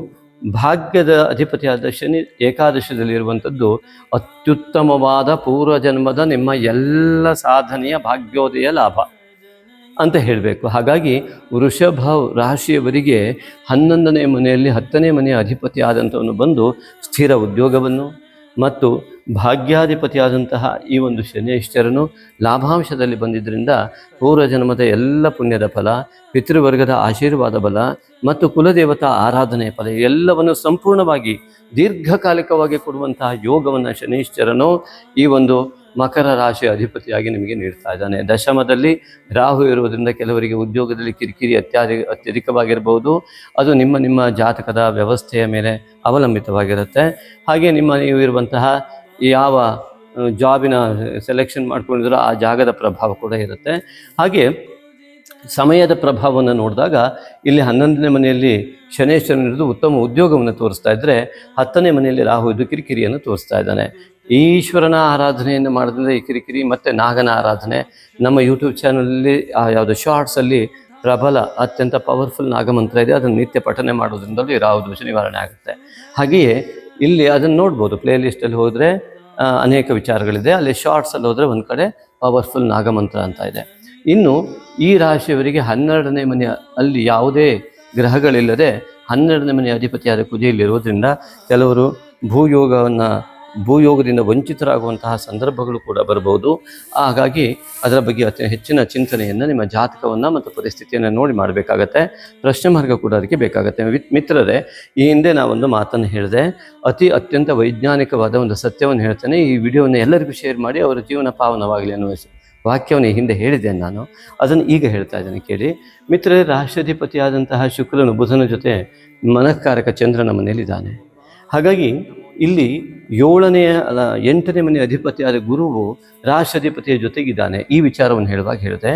ಭಾಗ್ಯದ ಅಧಿಪತಿಯಾದ ಶನಿ ಏಕಾದಶದಲ್ಲಿರುವಂಥದ್ದು ಅತ್ಯುತ್ತಮವಾದ ಪೂರ್ವಜನ್ಮದ ನಿಮ್ಮ ಎಲ್ಲ ಸಾಧನೆಯ ಭಾಗ್ಯೋದಯ ಲಾಭ. ಅಂತ ಹೇಳಬೇಕು. ಹಾಗಾಗಿ ವೃಷಭ ರಾಶಿಯವರಿಗೆ ಹನ್ನೊಂದನೇ ಮನೆಯಲ್ಲಿ ಹತ್ತನೇ ಮನೆಯ ಅಧಿಪತಿ ಆದಂಥವನು ಬಂದು ಸ್ಥಿರ ಉದ್ಯೋಗವನ್ನು ಮತ್ತು ಭಾಗ್ಯಾಧಿಪತಿಯಾದಂತಹ ಈ ಒಂದು ಶನೇಶ್ವರನು ಲಾಭಾಂಶದಲ್ಲಿ ಬಂದಿದ್ದರಿಂದ ಪೂರ್ವಜನ್ಮದ ಎಲ್ಲ ಪುಣ್ಯದ ಫಲ, ಪಿತೃವರ್ಗದ ಆಶೀರ್ವಾದ ಬಲ ಮತ್ತು ಕುಲದೇವತಾ ಆರಾಧನೆಯ ಫಲ ಎಲ್ಲವನ್ನು ಸಂಪೂರ್ಣವಾಗಿ ದೀರ್ಘಕಾಲಿಕವಾಗಿ ಕೊಡುವಂತಹ ಯೋಗವನ್ನು ಶನೇಶ್ವರನು ಈ ಒಂದು ಮಕರ ರಾಶಿ ಅಧಿಪತಿಯಾಗಿ ನಿಮಗೆ ನೀಡ್ತಾ ಇದ್ದಾನೆ. ದಶಮದಲ್ಲಿ ರಾಹು ಇರುವುದರಿಂದ ಕೆಲವರಿಗೆ ಉದ್ಯೋಗದಲ್ಲಿ ಕಿರಿಕಿರಿ ಅತ್ಯಾಧಿ, ಅತ್ಯಧಿಕವಾಗಿರಬಹುದು. ಅದು ನಿಮ್ಮ ನಿಮ್ಮ ಜಾತಕದ ವ್ಯವಸ್ಥೆಯ ಮೇಲೆ ಅವಲಂಬಿತವಾಗಿರುತ್ತೆ. ಹಾಗೆ ನಿಮ್ಮ ನೀವು ಇರುವಂತಹ ಯಾವ ಜಾಬಿನ ಸೆಲೆಕ್ಷನ್ ಮಾಡ್ಕೊಂಡಿದ್ರೋ ಆ ಜಾಗದ ಪ್ರಭಾವ ಕೂಡ ಇರುತ್ತೆ. ಹಾಗೆ ಸಮಯದ ಪ್ರಭಾವವನ್ನು ನೋಡಿದಾಗ ಇಲ್ಲಿ ಹನ್ನೊಂದನೇ ಮನೆಯಲ್ಲಿ ಶನೇಶ್ವರನಿರುವುದು ಉತ್ತಮ ಉದ್ಯೋಗವನ್ನು ತೋರಿಸ್ತಾ ಇದ್ದರೆ ಹತ್ತನೇ ಮನೆಯಲ್ಲಿ ರಾಹು ಇದು ಕಿರಿಕಿರಿಯನ್ನು ತೋರಿಸ್ತಾ ಇದ್ದಾನೆ. ಈಶ್ವರನ ಆರಾಧನೆಯನ್ನು ಮಾಡೋದ್ರಿಂದ ಈ ಕಿರಿಕಿರಿ ಮತ್ತು ನಾಗನ ಆರಾಧನೆ ನಮ್ಮ ಯೂಟ್ಯೂಬ್ ಚಾನಲಲ್ಲಿ ಯಾವುದು ಶಾರ್ಟ್ಸಲ್ಲಿ ಪ್ರಬಲ, ಅತ್ಯಂತ ಪವರ್ಫುಲ್ ನಾಗಮಂತ್ರ ಇದೆ. ಅದನ್ನು ನಿತ್ಯ ಪಠನೆ ಮಾಡೋದ್ರಿಂದಲೂ ದೋಷ ನಿವಾರಣೆ ಆಗುತ್ತೆ. ಹಾಗೆಯೇ ಇಲ್ಲಿ ಅದನ್ನು ನೋಡ್ಬೋದು. ಪ್ಲೇ ಲಿಸ್ಟಲ್ಲಿ ಹೋದರೆ ಅನೇಕ ವಿಚಾರಗಳಿದೆ. ಅಲ್ಲಿ ಶಾರ್ಟ್ಸಲ್ಲಿ ಹೋದರೆ ಒಂದು ಕಡೆ ಪವರ್ಫುಲ್ ನಾಗಮಂತ್ರ ಅಂತ ಇದೆ. ಇನ್ನು ಈ ರಾಶಿಯವರಿಗೆ ಹನ್ನೆರಡನೇ ಮನೆಯ, ಅಲ್ಲಿ ಯಾವುದೇ ಗ್ರಹಗಳಿಲ್ಲದೆ ಹನ್ನೆರಡನೇ ಮನೆಯ ಅಧಿಪತಿಯಾದ ಕುದಿಯಲ್ಲಿರುವುದರಿಂದ ಕೆಲವರು ಭೂಯೋಗವನ್ನು ಭೂಯೋಗದಿಂದ ವಂಚಿತರಾಗುವಂತಹ ಸಂದರ್ಭಗಳು ಕೂಡ ಬರಬಹುದು. ಹಾಗಾಗಿ ಅದರ ಬಗ್ಗೆ ಅತಿ ಹೆಚ್ಚಿನ ಚಿಂತನೆಯನ್ನು ನಿಮ್ಮ ಜಾತಕವನ್ನು ಮತ್ತು ಪರಿಸ್ಥಿತಿಯನ್ನು ನೋಡಿ ಮಾಡಬೇಕಾಗತ್ತೆ. ಪ್ರಶ್ನೆ ಮಾರ್ಗ ಕೂಡ ಅದಕ್ಕೆ ಬೇಕಾಗತ್ತೆ. ಮಿತ್ರರೇ, ಈ ಹಿಂದೆ ನಾವೊಂದು ಮಾತನ್ನು ಹೇಳಿದೆ, ಅತಿ ಅತ್ಯಂತ ವೈಜ್ಞಾನಿಕವಾದ ಒಂದು ಸತ್ಯವನ್ನು ಹೇಳ್ತೇನೆ. ಈ ವಿಡಿಯೋವನ್ನು ಎಲ್ಲರಿಗೂ ಶೇರ್ ಮಾಡಿ ಅವರ ಜೀವನ ಪಾವನವಾಗಲಿ ಅನ್ನುವ ಸ- ವಾಕ್ಯವನ್ನು ಹಿಂದೆ ಹೇಳಿದ್ದೇನೆ ನಾನು. ಅದನ್ನು ಈಗ ಹೇಳ್ತಾ ಇದ್ದೇನೆ ಕೇಳಿ. ಮಿತ್ರರೇ, ರಾಷ್ಟ್ರಾಧಿಪತಿಯಾದಂತಹ ಶುಕ್ರನು ಬುಧನ ಜೊತೆ ಮನಃಕಾರಕ ಚಂದ್ರನ ಮನೆಯಲ್ಲಿದ್ದಾನೆ. ಹಾಗಾಗಿ ಇಲ್ಲಿ ಏಳನೆಯ ಎಂಟನೇ ಮನೆಯ ಅಧಿಪತಿಯಾದ ಗುರುವು ರಾಷ್ಟ್ರಾಧಿಪತಿಯ ಜೊತೆಗಿದ್ದಾನೆ. ಈ ವಿಚಾರವನ್ನು ಹೇಳುವಾಗ ಹೇಳಿದೆ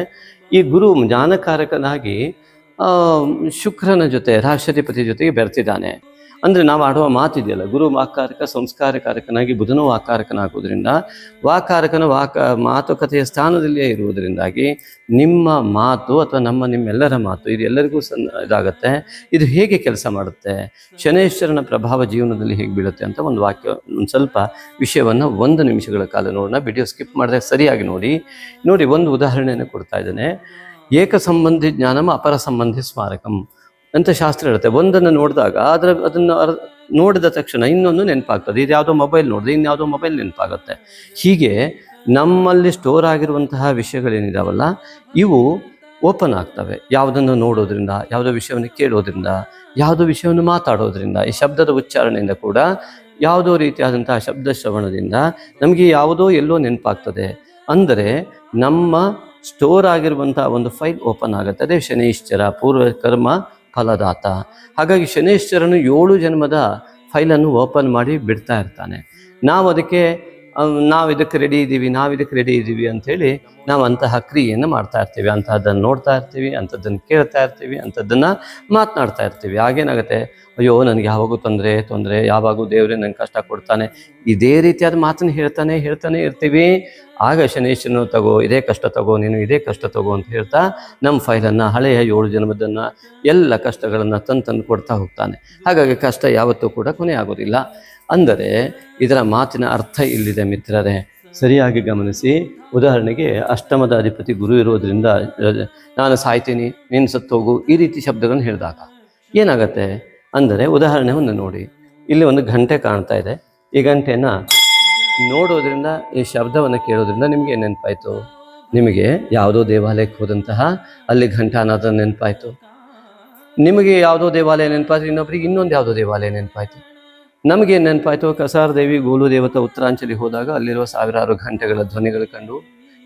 ಈ ಗುರು ಜ್ಞಾನಕಾರಕನಾಗಿ ಶುಕ್ರನ ಜೊತೆ ರಾಷ್ಟ್ರಾಧಿಪತಿ ಜೊತೆಗೆ ಬೆರೆತಿದ್ದಾನೆ. ಅಂದರೆ ನಾವು ಆಡುವ ಮಾತಿದೆಯಲ್ಲ, ಗುರು ವಾಕಾರಕ ಸಂಸ್ಕಾರಕಾರಕನಾಗಿ ಬುಧನು ವಾಕಾರಕನಾಗುವುದರಿಂದ ವಾಕಾರಕನ ವಾಕ, ಮಾತುಕತೆಯ ಸ್ಥಾನದಲ್ಲಿಯೇ ಇರುವುದರಿಂದಾಗಿ ನಿಮ್ಮ ಮಾತು ಅಥವಾ ನಮ್ಮ ನಿಮ್ಮೆಲ್ಲರ ಮಾತು, ಇದು ಎಲ್ಲರಿಗೂ ಸನ್, ಇದಾಗುತ್ತೆ. ಇದು ಹೇಗೆ ಕೆಲಸ ಮಾಡುತ್ತೆ? ಶನೇಶ್ವರನ ಪ್ರಭಾವ ಜೀವನದಲ್ಲಿ ಹೇಗೆ ಬೀಳುತ್ತೆ ಅಂತ ಒಂದು ವಾಕ್ಯ, ಒಂದು ಸ್ವಲ್ಪ ವಿಷಯವನ್ನು ಒಂದು ನಿಮಿಷಗಳ ಕಾಲ ನೋಡೋಣ. ವಿಡಿಯೋ ಸ್ಕಿಪ್ ಮಾಡಿದಾಗ ಸರಿಯಾಗಿ ನೋಡಿ. ನೋಡಿ, ಒಂದು ಉದಾಹರಣೆಯನ್ನು ಕೊಡ್ತಾ ಇದ್ದೇನೆ. ಏಕ ಸಂಬಂಧಿ ಜ್ಞಾನಂ ಅಪರ ಸಂಬಂಧಿ ಸ್ಮಾರಕಂ. ಅಂತ ಶಾಸ್ತ್ರ ಇರುತ್ತೆ ಒಂದನ್ನು ನೋಡಿದಾಗ ಅದರ ಅದನ್ನು ನೋಡಿದ ತಕ್ಷಣ ಇನ್ನೊಂದು ನೆನಪಾಗ್ತದೆ. ಇದು ಯಾವುದೋ ಮೊಬೈಲ್ ನೋಡಿದ್ರೆ ಇನ್ಯಾವುದೋ ಮೊಬೈಲ್ ನೆನಪಾಗುತ್ತೆ. ಹೀಗೆ ನಮ್ಮಲ್ಲಿ ಸ್ಟೋರ್ ಆಗಿರುವಂತಹ ವಿಷಯಗಳೇನಿದಾವಲ್ಲ, ಇವು ಓಪನ್ ಆಗ್ತವೆ. ಯಾವುದನ್ನು ನೋಡೋದ್ರಿಂದ, ಯಾವುದೋ ವಿಷಯವನ್ನು ಕೇಳೋದ್ರಿಂದ, ಯಾವುದೋ ವಿಷಯವನ್ನು ಮಾತಾಡೋದ್ರಿಂದ, ಈ ಶಬ್ದದ ಉಚ್ಚಾರಣೆಯಿಂದ ಕೂಡ ಯಾವುದೋ ರೀತಿಯಾದಂತಹ ಶಬ್ದ ಶ್ರವಣದಿಂದ ನಮಗೆ ಯಾವುದೋ ಎಲ್ಲೋ ನೆನಪಾಗ್ತದೆ. ಅಂದರೆ ನಮ್ಮ ಸ್ಟೋರ್ ಆಗಿರುವಂತಹ ಒಂದು ಫೈಲ್ ಓಪನ್ ಆಗುತ್ತೆ. ಅದೇ ಶನೈಶ್ಚರ ಪೂರ್ವ ಕರ್ಮ ಫಲದಾತ. ಹಾಗಾಗಿ ಶನೇಶ್ವರನು ಏಳು ಜನ್ಮದ ಫೈಲನ್ನು ಓಪನ್ ಮಾಡಿ ಬಿಡ್ತಾ ಇರ್ತಾನೆ. ನಾವು ಅದಕ್ಕೆ ನಾವು ಇದಕ್ಕೆ ರೆಡಿ ಇದ್ದೀವಿ ನಾವು ಇದಕ್ಕೆ ರೆಡಿ ಇದ್ದೀವಿ ಅಂಥೇಳಿ ನಾವು ಅಂತಹ ಕ್ರಿಯೆಯನ್ನು ಮಾಡ್ತಾ ಇರ್ತೀವಿ. ಅಂಥದ್ದನ್ನು ನೋಡ್ತಾ ಇರ್ತೀವಿ ಅಂಥದ್ದನ್ನು ಕೇಳ್ತಾ ಇರ್ತೀವಿ, ಅಂಥದ್ದನ್ನು ಮಾತನಾಡ್ತಾ ಇರ್ತೀವಿ. ಆಗೇನಾಗುತ್ತೆ ಅಯ್ಯೋ, ನನಗೆ ಯಾವಾಗೂ ತೊಂದರೆ ತೊಂದರೆ, ಯಾವಾಗೂ ದೇವರೇ ನಂಗೆ ಕಷ್ಟ ಕೊಡ್ತಾನೆ. ಇದೇ ರೀತಿಯಾದ ಮಾತನ್ನು ಹೇಳ್ತಾನೆ ಹೇಳ್ತಾನೆ ಇರ್ತೀವಿ. ಆಗ ಶನೇಶನು ತಗೋ, ಇದೇ ಕಷ್ಟ ತಗೋ, ನೀನು ಇದೇ ಕಷ್ಟ ತಗೋ ಅಂತ ಹೇಳ್ತಾ ನಮ್ಮ ಫೈಲನ್ನು, ಹಳೆಯ ಏಳು ಜನ್ಮದನ್ನು ಎಲ್ಲ ಕಷ್ಟಗಳನ್ನು ತಂದು ತಂದು ಕೊಡ್ತಾ ಹೋಗ್ತಾನೆ. ಹಾಗಾಗಿ ಕಷ್ಟ ಯಾವತ್ತೂ ಕೂಡ ಕೊನೆ ಆಗೋದಿಲ್ಲ. ಅಂದರೆ ಇದರ ಮಾತಿನ ಅರ್ಥ ಇಲ್ಲಿದೆ ಮಿತ್ರರೇ. ಸರಿಯಾಗಿ ಗಮನಿಸಿ. ಉದಾಹರಣೆಗೆ ಅಷ್ಟಮದ ಅಧಿಪತಿ ಗುರು ಇರೋದ್ರಿಂದ ನಾನು ಸಾಯ್ತೀನಿ, ನೀನು ಸತ್ತೋಗು ಈ ರೀತಿ ಶಬ್ದಗಳನ್ನು ಹೇಳಿದಾಗ. ಏನಾಗತ್ತೆ ಅಂದರೆ ಉದಾಹರಣೆ ಒಂದು ನೋಡಿ. ಇಲ್ಲಿ ಒಂದು ಗಂಟೆ ಕಾಣ್ತಾ ಇದೆ. ಈ ಗಂಟೆನ ನೋಡೋದ್ರಿಂದ, ಈ ಶಬ್ದವನ್ನು ಕೇಳೋದ್ರಿಂದ ನಿಮಗೆ ನೆನಪಾಯಿತು. ನಿಮಗೆ ಯಾವುದೋ ದೇವಾಲಯಕ್ಕೆ ಹೋದಂತಹ, ಅಲ್ಲಿ ಘಂಟಾನಾದ ನೆನಪಾಯಿತು. ನಿಮಗೆ ಯಾವುದೋ ದೇವಾಲಯ ನೆನಪಾಯಿತು ಇನ್ನೊಬ್ರಿಗೆ ಇನ್ನೊಂದು ಯಾವುದೋ ದೇವಾಲಯ ನೆನಪಾಯಿತು. ನಮಗೆ ನೆನಪಾಯಿತು ಕಸಾರ ದೇವಿ ಗೋಲು ದೇವತಾ ಉತ್ತರಾಂಚಲಿ ಹೋದಾಗ ಅಲ್ಲಿರುವ ಸಾವಿರಾರು ಗಂಟೆಗಳ ಧ್ವನಿಗಳು ಕಂಡು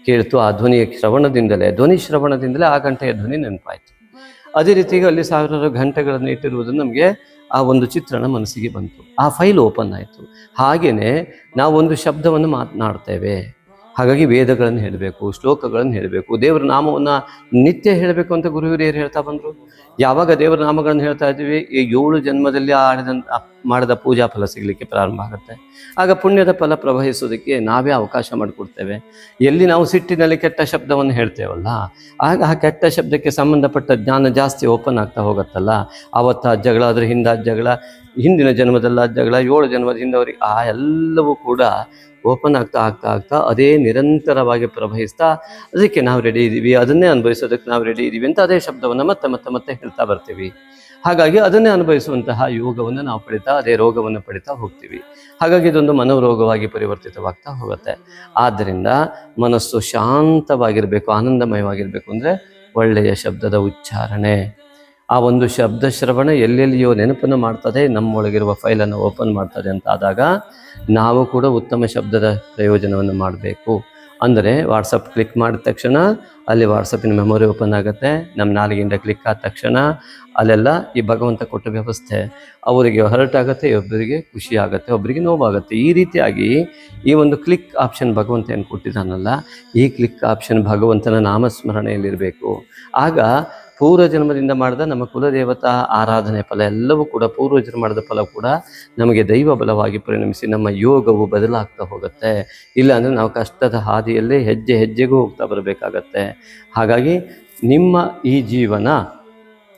ಕೇಳ್ತು, ಆ ಧ್ವನಿಯ ಶ್ರವಣದಿಂದಲೇ, ಧ್ವನಿ ಶ್ರವಣದಿಂದಲೇ ಆ ಗಂಟೆಯ ಧ್ವನಿ ನೆನಪಾಯಿತು. ಅದೇ ರೀತಿಗೆ ಅಲ್ಲಿ ಸಾವಿರಾರು ಗಂಟೆಗಳನ್ನು ಇಟ್ಟಿರುವುದು ನಮಗೆ ಆ ಒಂದು ಚಿತ್ರಣ ಮನಸ್ಸಿಗೆ ಬಂತು. ಆ ಫೈಲ್ ಓಪನ್ ಆಯಿತು. ಹಾಗೆಯೇ ನಾವು ಒಂದು ಶಬ್ದವನ್ನು ಮಾತನಾಡ್ತೇವೆ. ಹಾಗಾಗಿ ವೇದಗಳನ್ನು ಹೇಳಬೇಕು, ಶ್ಲೋಕಗಳನ್ನು ಹೇಳಬೇಕು. ದೇವರ ನಾಮವನ್ನು ನಿತ್ಯ ಹೇಳಬೇಕು ಅಂತ ಗುರು ಹಿರಿಯರು ಹೇಳ್ತಾ ಬಂದರು? ಯಾವಾಗ ದೇವರ ನಾಮಗಳನ್ನು ಹೇಳ್ತಾ ಇದ್ದೀವಿ? ಈ ಏಳು ಜನ್ಮದಲ್ಲಿ ಆಡಿದಂಥ ಮಾಡಿದ ಪೂಜಾ ಫಲ ಸಿಗಲಿಕ್ಕೆ ಪ್ರಾರಂಭ ಆಗುತ್ತೆ. ಆಗ ಪುಣ್ಯದ ಫಲ ಪ್ರವಹಿಸೋದಕ್ಕೆ ನಾವೇ ಅವಕಾಶ ಮಾಡಿಕೊಡ್ತೇವೆ. ಎಲ್ಲಿ ನಾವು ಸಿಟ್ಟಿನಲ್ಲಿ ಕೆಟ್ಟ ಶಬ್ದವನ್ನು ಹೇಳ್ತೇವಲ್ಲ, ಆಗ ಆ ಕೆಟ್ಟ ಶಬ್ದಕ್ಕೆ ಸಂಬಂಧಪಟ್ಟ ಜ್ಞಾನ ಜಾಸ್ತಿ ಓಪನ್ ಆಗ್ತಾ ಹೋಗುತ್ತಲ್ಲ. ಆವತ್ತು ಆ ಜಗಳ ಅದ್ರ ಹಿಂದೆ ಜಗಳ ಹಿಂದಿನ ಜನ್ಮದಲ್ಲ ಜಗಳ ಏಳು ಜನ್ಮದ ಹಿಂದವರಿಗೆ ಆ ಎಲ್ಲವೂ ಕೂಡ ಓಪನ್ ಆಗ್ತಾ ಆಗ್ತಾ ಆಗ್ತಾ ಅದೇ ನಿರಂತರವಾಗಿ ಪ್ರವಹಿಸ್ತಾ ಅದಕ್ಕೆ ನಾವು ರೆಡಿ ಇದ್ದೀವಿ. ಅದನ್ನೇ ಅನುಭವಿಸೋದಕ್ಕೆ ನಾವು ರೆಡಿ ಇದ್ದೀವಿ ಅಂತ ಅದೇ ಶಬ್ದವನ್ನು ಮತ್ತೆ ಮತ್ತೆ ಮತ್ತೆ ಹೇಳ್ತಾ ಬರ್ತೀವಿ. ಹಾಗಾಗಿ ಅದನ್ನೇ ಅನುಭವಿಸುವಂತಹ ಯೋಗವನ್ನು ನಾವು ಪಡಿತಾ, ಅದೇ ರೋಗವನ್ನು ಪಡಿತಾ ಹೋಗ್ತೀವಿ. ಹಾಗಾಗಿ ಇದೊಂದು ಮನೋರೋಗವಾಗಿ ಪರಿವರ್ತಿತವಾಗ್ತಾ ಹೋಗುತ್ತೆ. ಆದ್ದರಿಂದ ಮನಸ್ಸು ಶಾಂತವಾಗಿರಬೇಕು, ಆನಂದಮಯವಾಗಿರಬೇಕು ಅಂದರೆ ಒಳ್ಳೆಯ ಶಬ್ದದ ಉಚ್ಚಾರಣೆ. ಆ ಒಂದು ಶಬ್ದ ಶ್ರವಣ ಎಲ್ಲೆಲ್ಲಿಯೋ ನೆನಪನ್ನು ಮಾಡ್ತದೆ, ನಮ್ಮೊಳಗಿರುವ ಫೈಲನ್ನು ಓಪನ್ ಮಾಡ್ತದೆ ಅಂತ ಆದಾಗ ನಾವು ಕೂಡ ಉತ್ತಮ ಶಬ್ದದ ಪ್ರಯೋಜನವನ್ನು ಮಾಡಬೇಕು. ಅಂದರೆ ವಾಟ್ಸಪ್ ಕ್ಲಿಕ್ ಮಾಡಿದ ತಕ್ಷಣ ಅಲ್ಲಿ ವಾಟ್ಸಪ್ಪಿನ ಮೆಮೊರಿ ಓಪನ್ ಆಗುತ್ತೆ, ನಮ್ಮ ನಾಲಿಗೆಯಿಂದ ಕ್ಲಿಕ್ ಆದ ತಕ್ಷಣ ಅಲ್ಲೆಲ್ಲ ಈ ಭಗವಂತ ಕೊಟ್ಟ ವ್ಯವಸ್ಥೆ. ಅವರಿಗೆ ಹೊರಟಾಗುತ್ತೆ, ಒಬ್ಬರಿಗೆ ಖುಷಿ ಆಗುತ್ತೆ ಒಬ್ಬರಿಗೆ ನೋವಾಗುತ್ತೆ. ಈ ರೀತಿಯಾಗಿ ಈ ಒಂದು ಕ್ಲಿಕ್ ಆಪ್ಷನ್ ಭಗವಂತ ಏನು ಕೊಟ್ಟಿದ್ದಾನಲ್ಲ, ಈ ಕ್ಲಿಕ್ ಆಪ್ಷನ್ ಭಗವಂತನ ನಾಮಸ್ಮರಣೆಯಲ್ಲಿರಬೇಕು. ಆಗ ಪೂರ್ವ ಜನ್ಮದಿಂದ ಮಾಡಿದ ನಮ್ಮ ಕುಲದೇವತಾ ಆರಾಧನೆ ಫಲ ಎಲ್ಲವೂ ಕೂಡ ಪೂರ್ವ ಜನ್ಮದ ಫಲ ಕೂಡ ನಮಗೆ ದೈವ ಬಲವಾಗಿ ಪರಿಣಮಿಸಿ ನಮ್ಮ ಯೋಗವು ಬದಲಾಗ್ತಾ ಹೋಗುತ್ತೆ. ಇಲ್ಲ ಅಂದರೆ ನಾವು ಕಷ್ಟದ ಹಾದಿಯಲ್ಲೇ ಹೆಜ್ಜೆ ಹೆಜ್ಜೆಗೂ ಹೋಗ್ತಾ ಬರಬೇಕಾಗತ್ತೆ. ಹಾಗಾಗಿ ನಿಮ್ಮ ಈ ಜೀವನ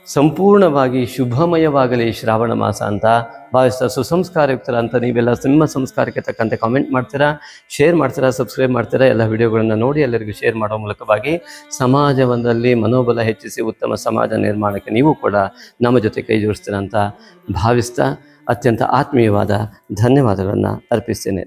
ಸಂಪೂರ್ಣವಾಗಿ ಶುಭಮಯವಾಗಲಿ ಶ್ರಾವಣ ಮಾಸ ಅಂತ ಭಾವಿಸ್ತಾ ಸುಸಂಸ್ಕಾರಯುಕ್ತರ ಅಂತ ನೀವೆಲ್ಲ ನಿಮ್ಮ ಸಂಸ್ಕಾರಕ್ಕೆ ತಕ್ಕಂತೆ ಕಾಮೆಂಟ್ ಮಾಡ್ತೀರಾ ಶೇರ್ ಮಾಡ್ತೀರಾ ಸಬ್ಸ್ಕ್ರೈಬ್ ಮಾಡ್ತೀರಾ, ಎಲ್ಲ ವಿಡಿಯೋಗಳನ್ನು ನೋಡಿ ಎಲ್ಲರಿಗೂ ಶೇರ್ ಮಾಡೋ ಮೂಲಕವಾಗಿ ಸಮಾಜವೊಂದರಲ್ಲಿ ಮನೋಬಲ ಹೆಚ್ಚಿಸಿ ಉತ್ತಮ ಸಮಾಜ ನಿರ್ಮಾಣಕ್ಕೆ ನೀವು ಕೂಡ ನಮ್ಮ ಜೊತೆ ಕೈ ಜೋಡಿಸ್ತೀರಾ ಅಂತ ಭಾವಿಸ್ತಾ ಅತ್ಯಂತ ಆತ್ಮೀಯವಾದ ಧನ್ಯವಾದಗಳನ್ನು ಅರ್ಪಿಸ್ತೇನೆ.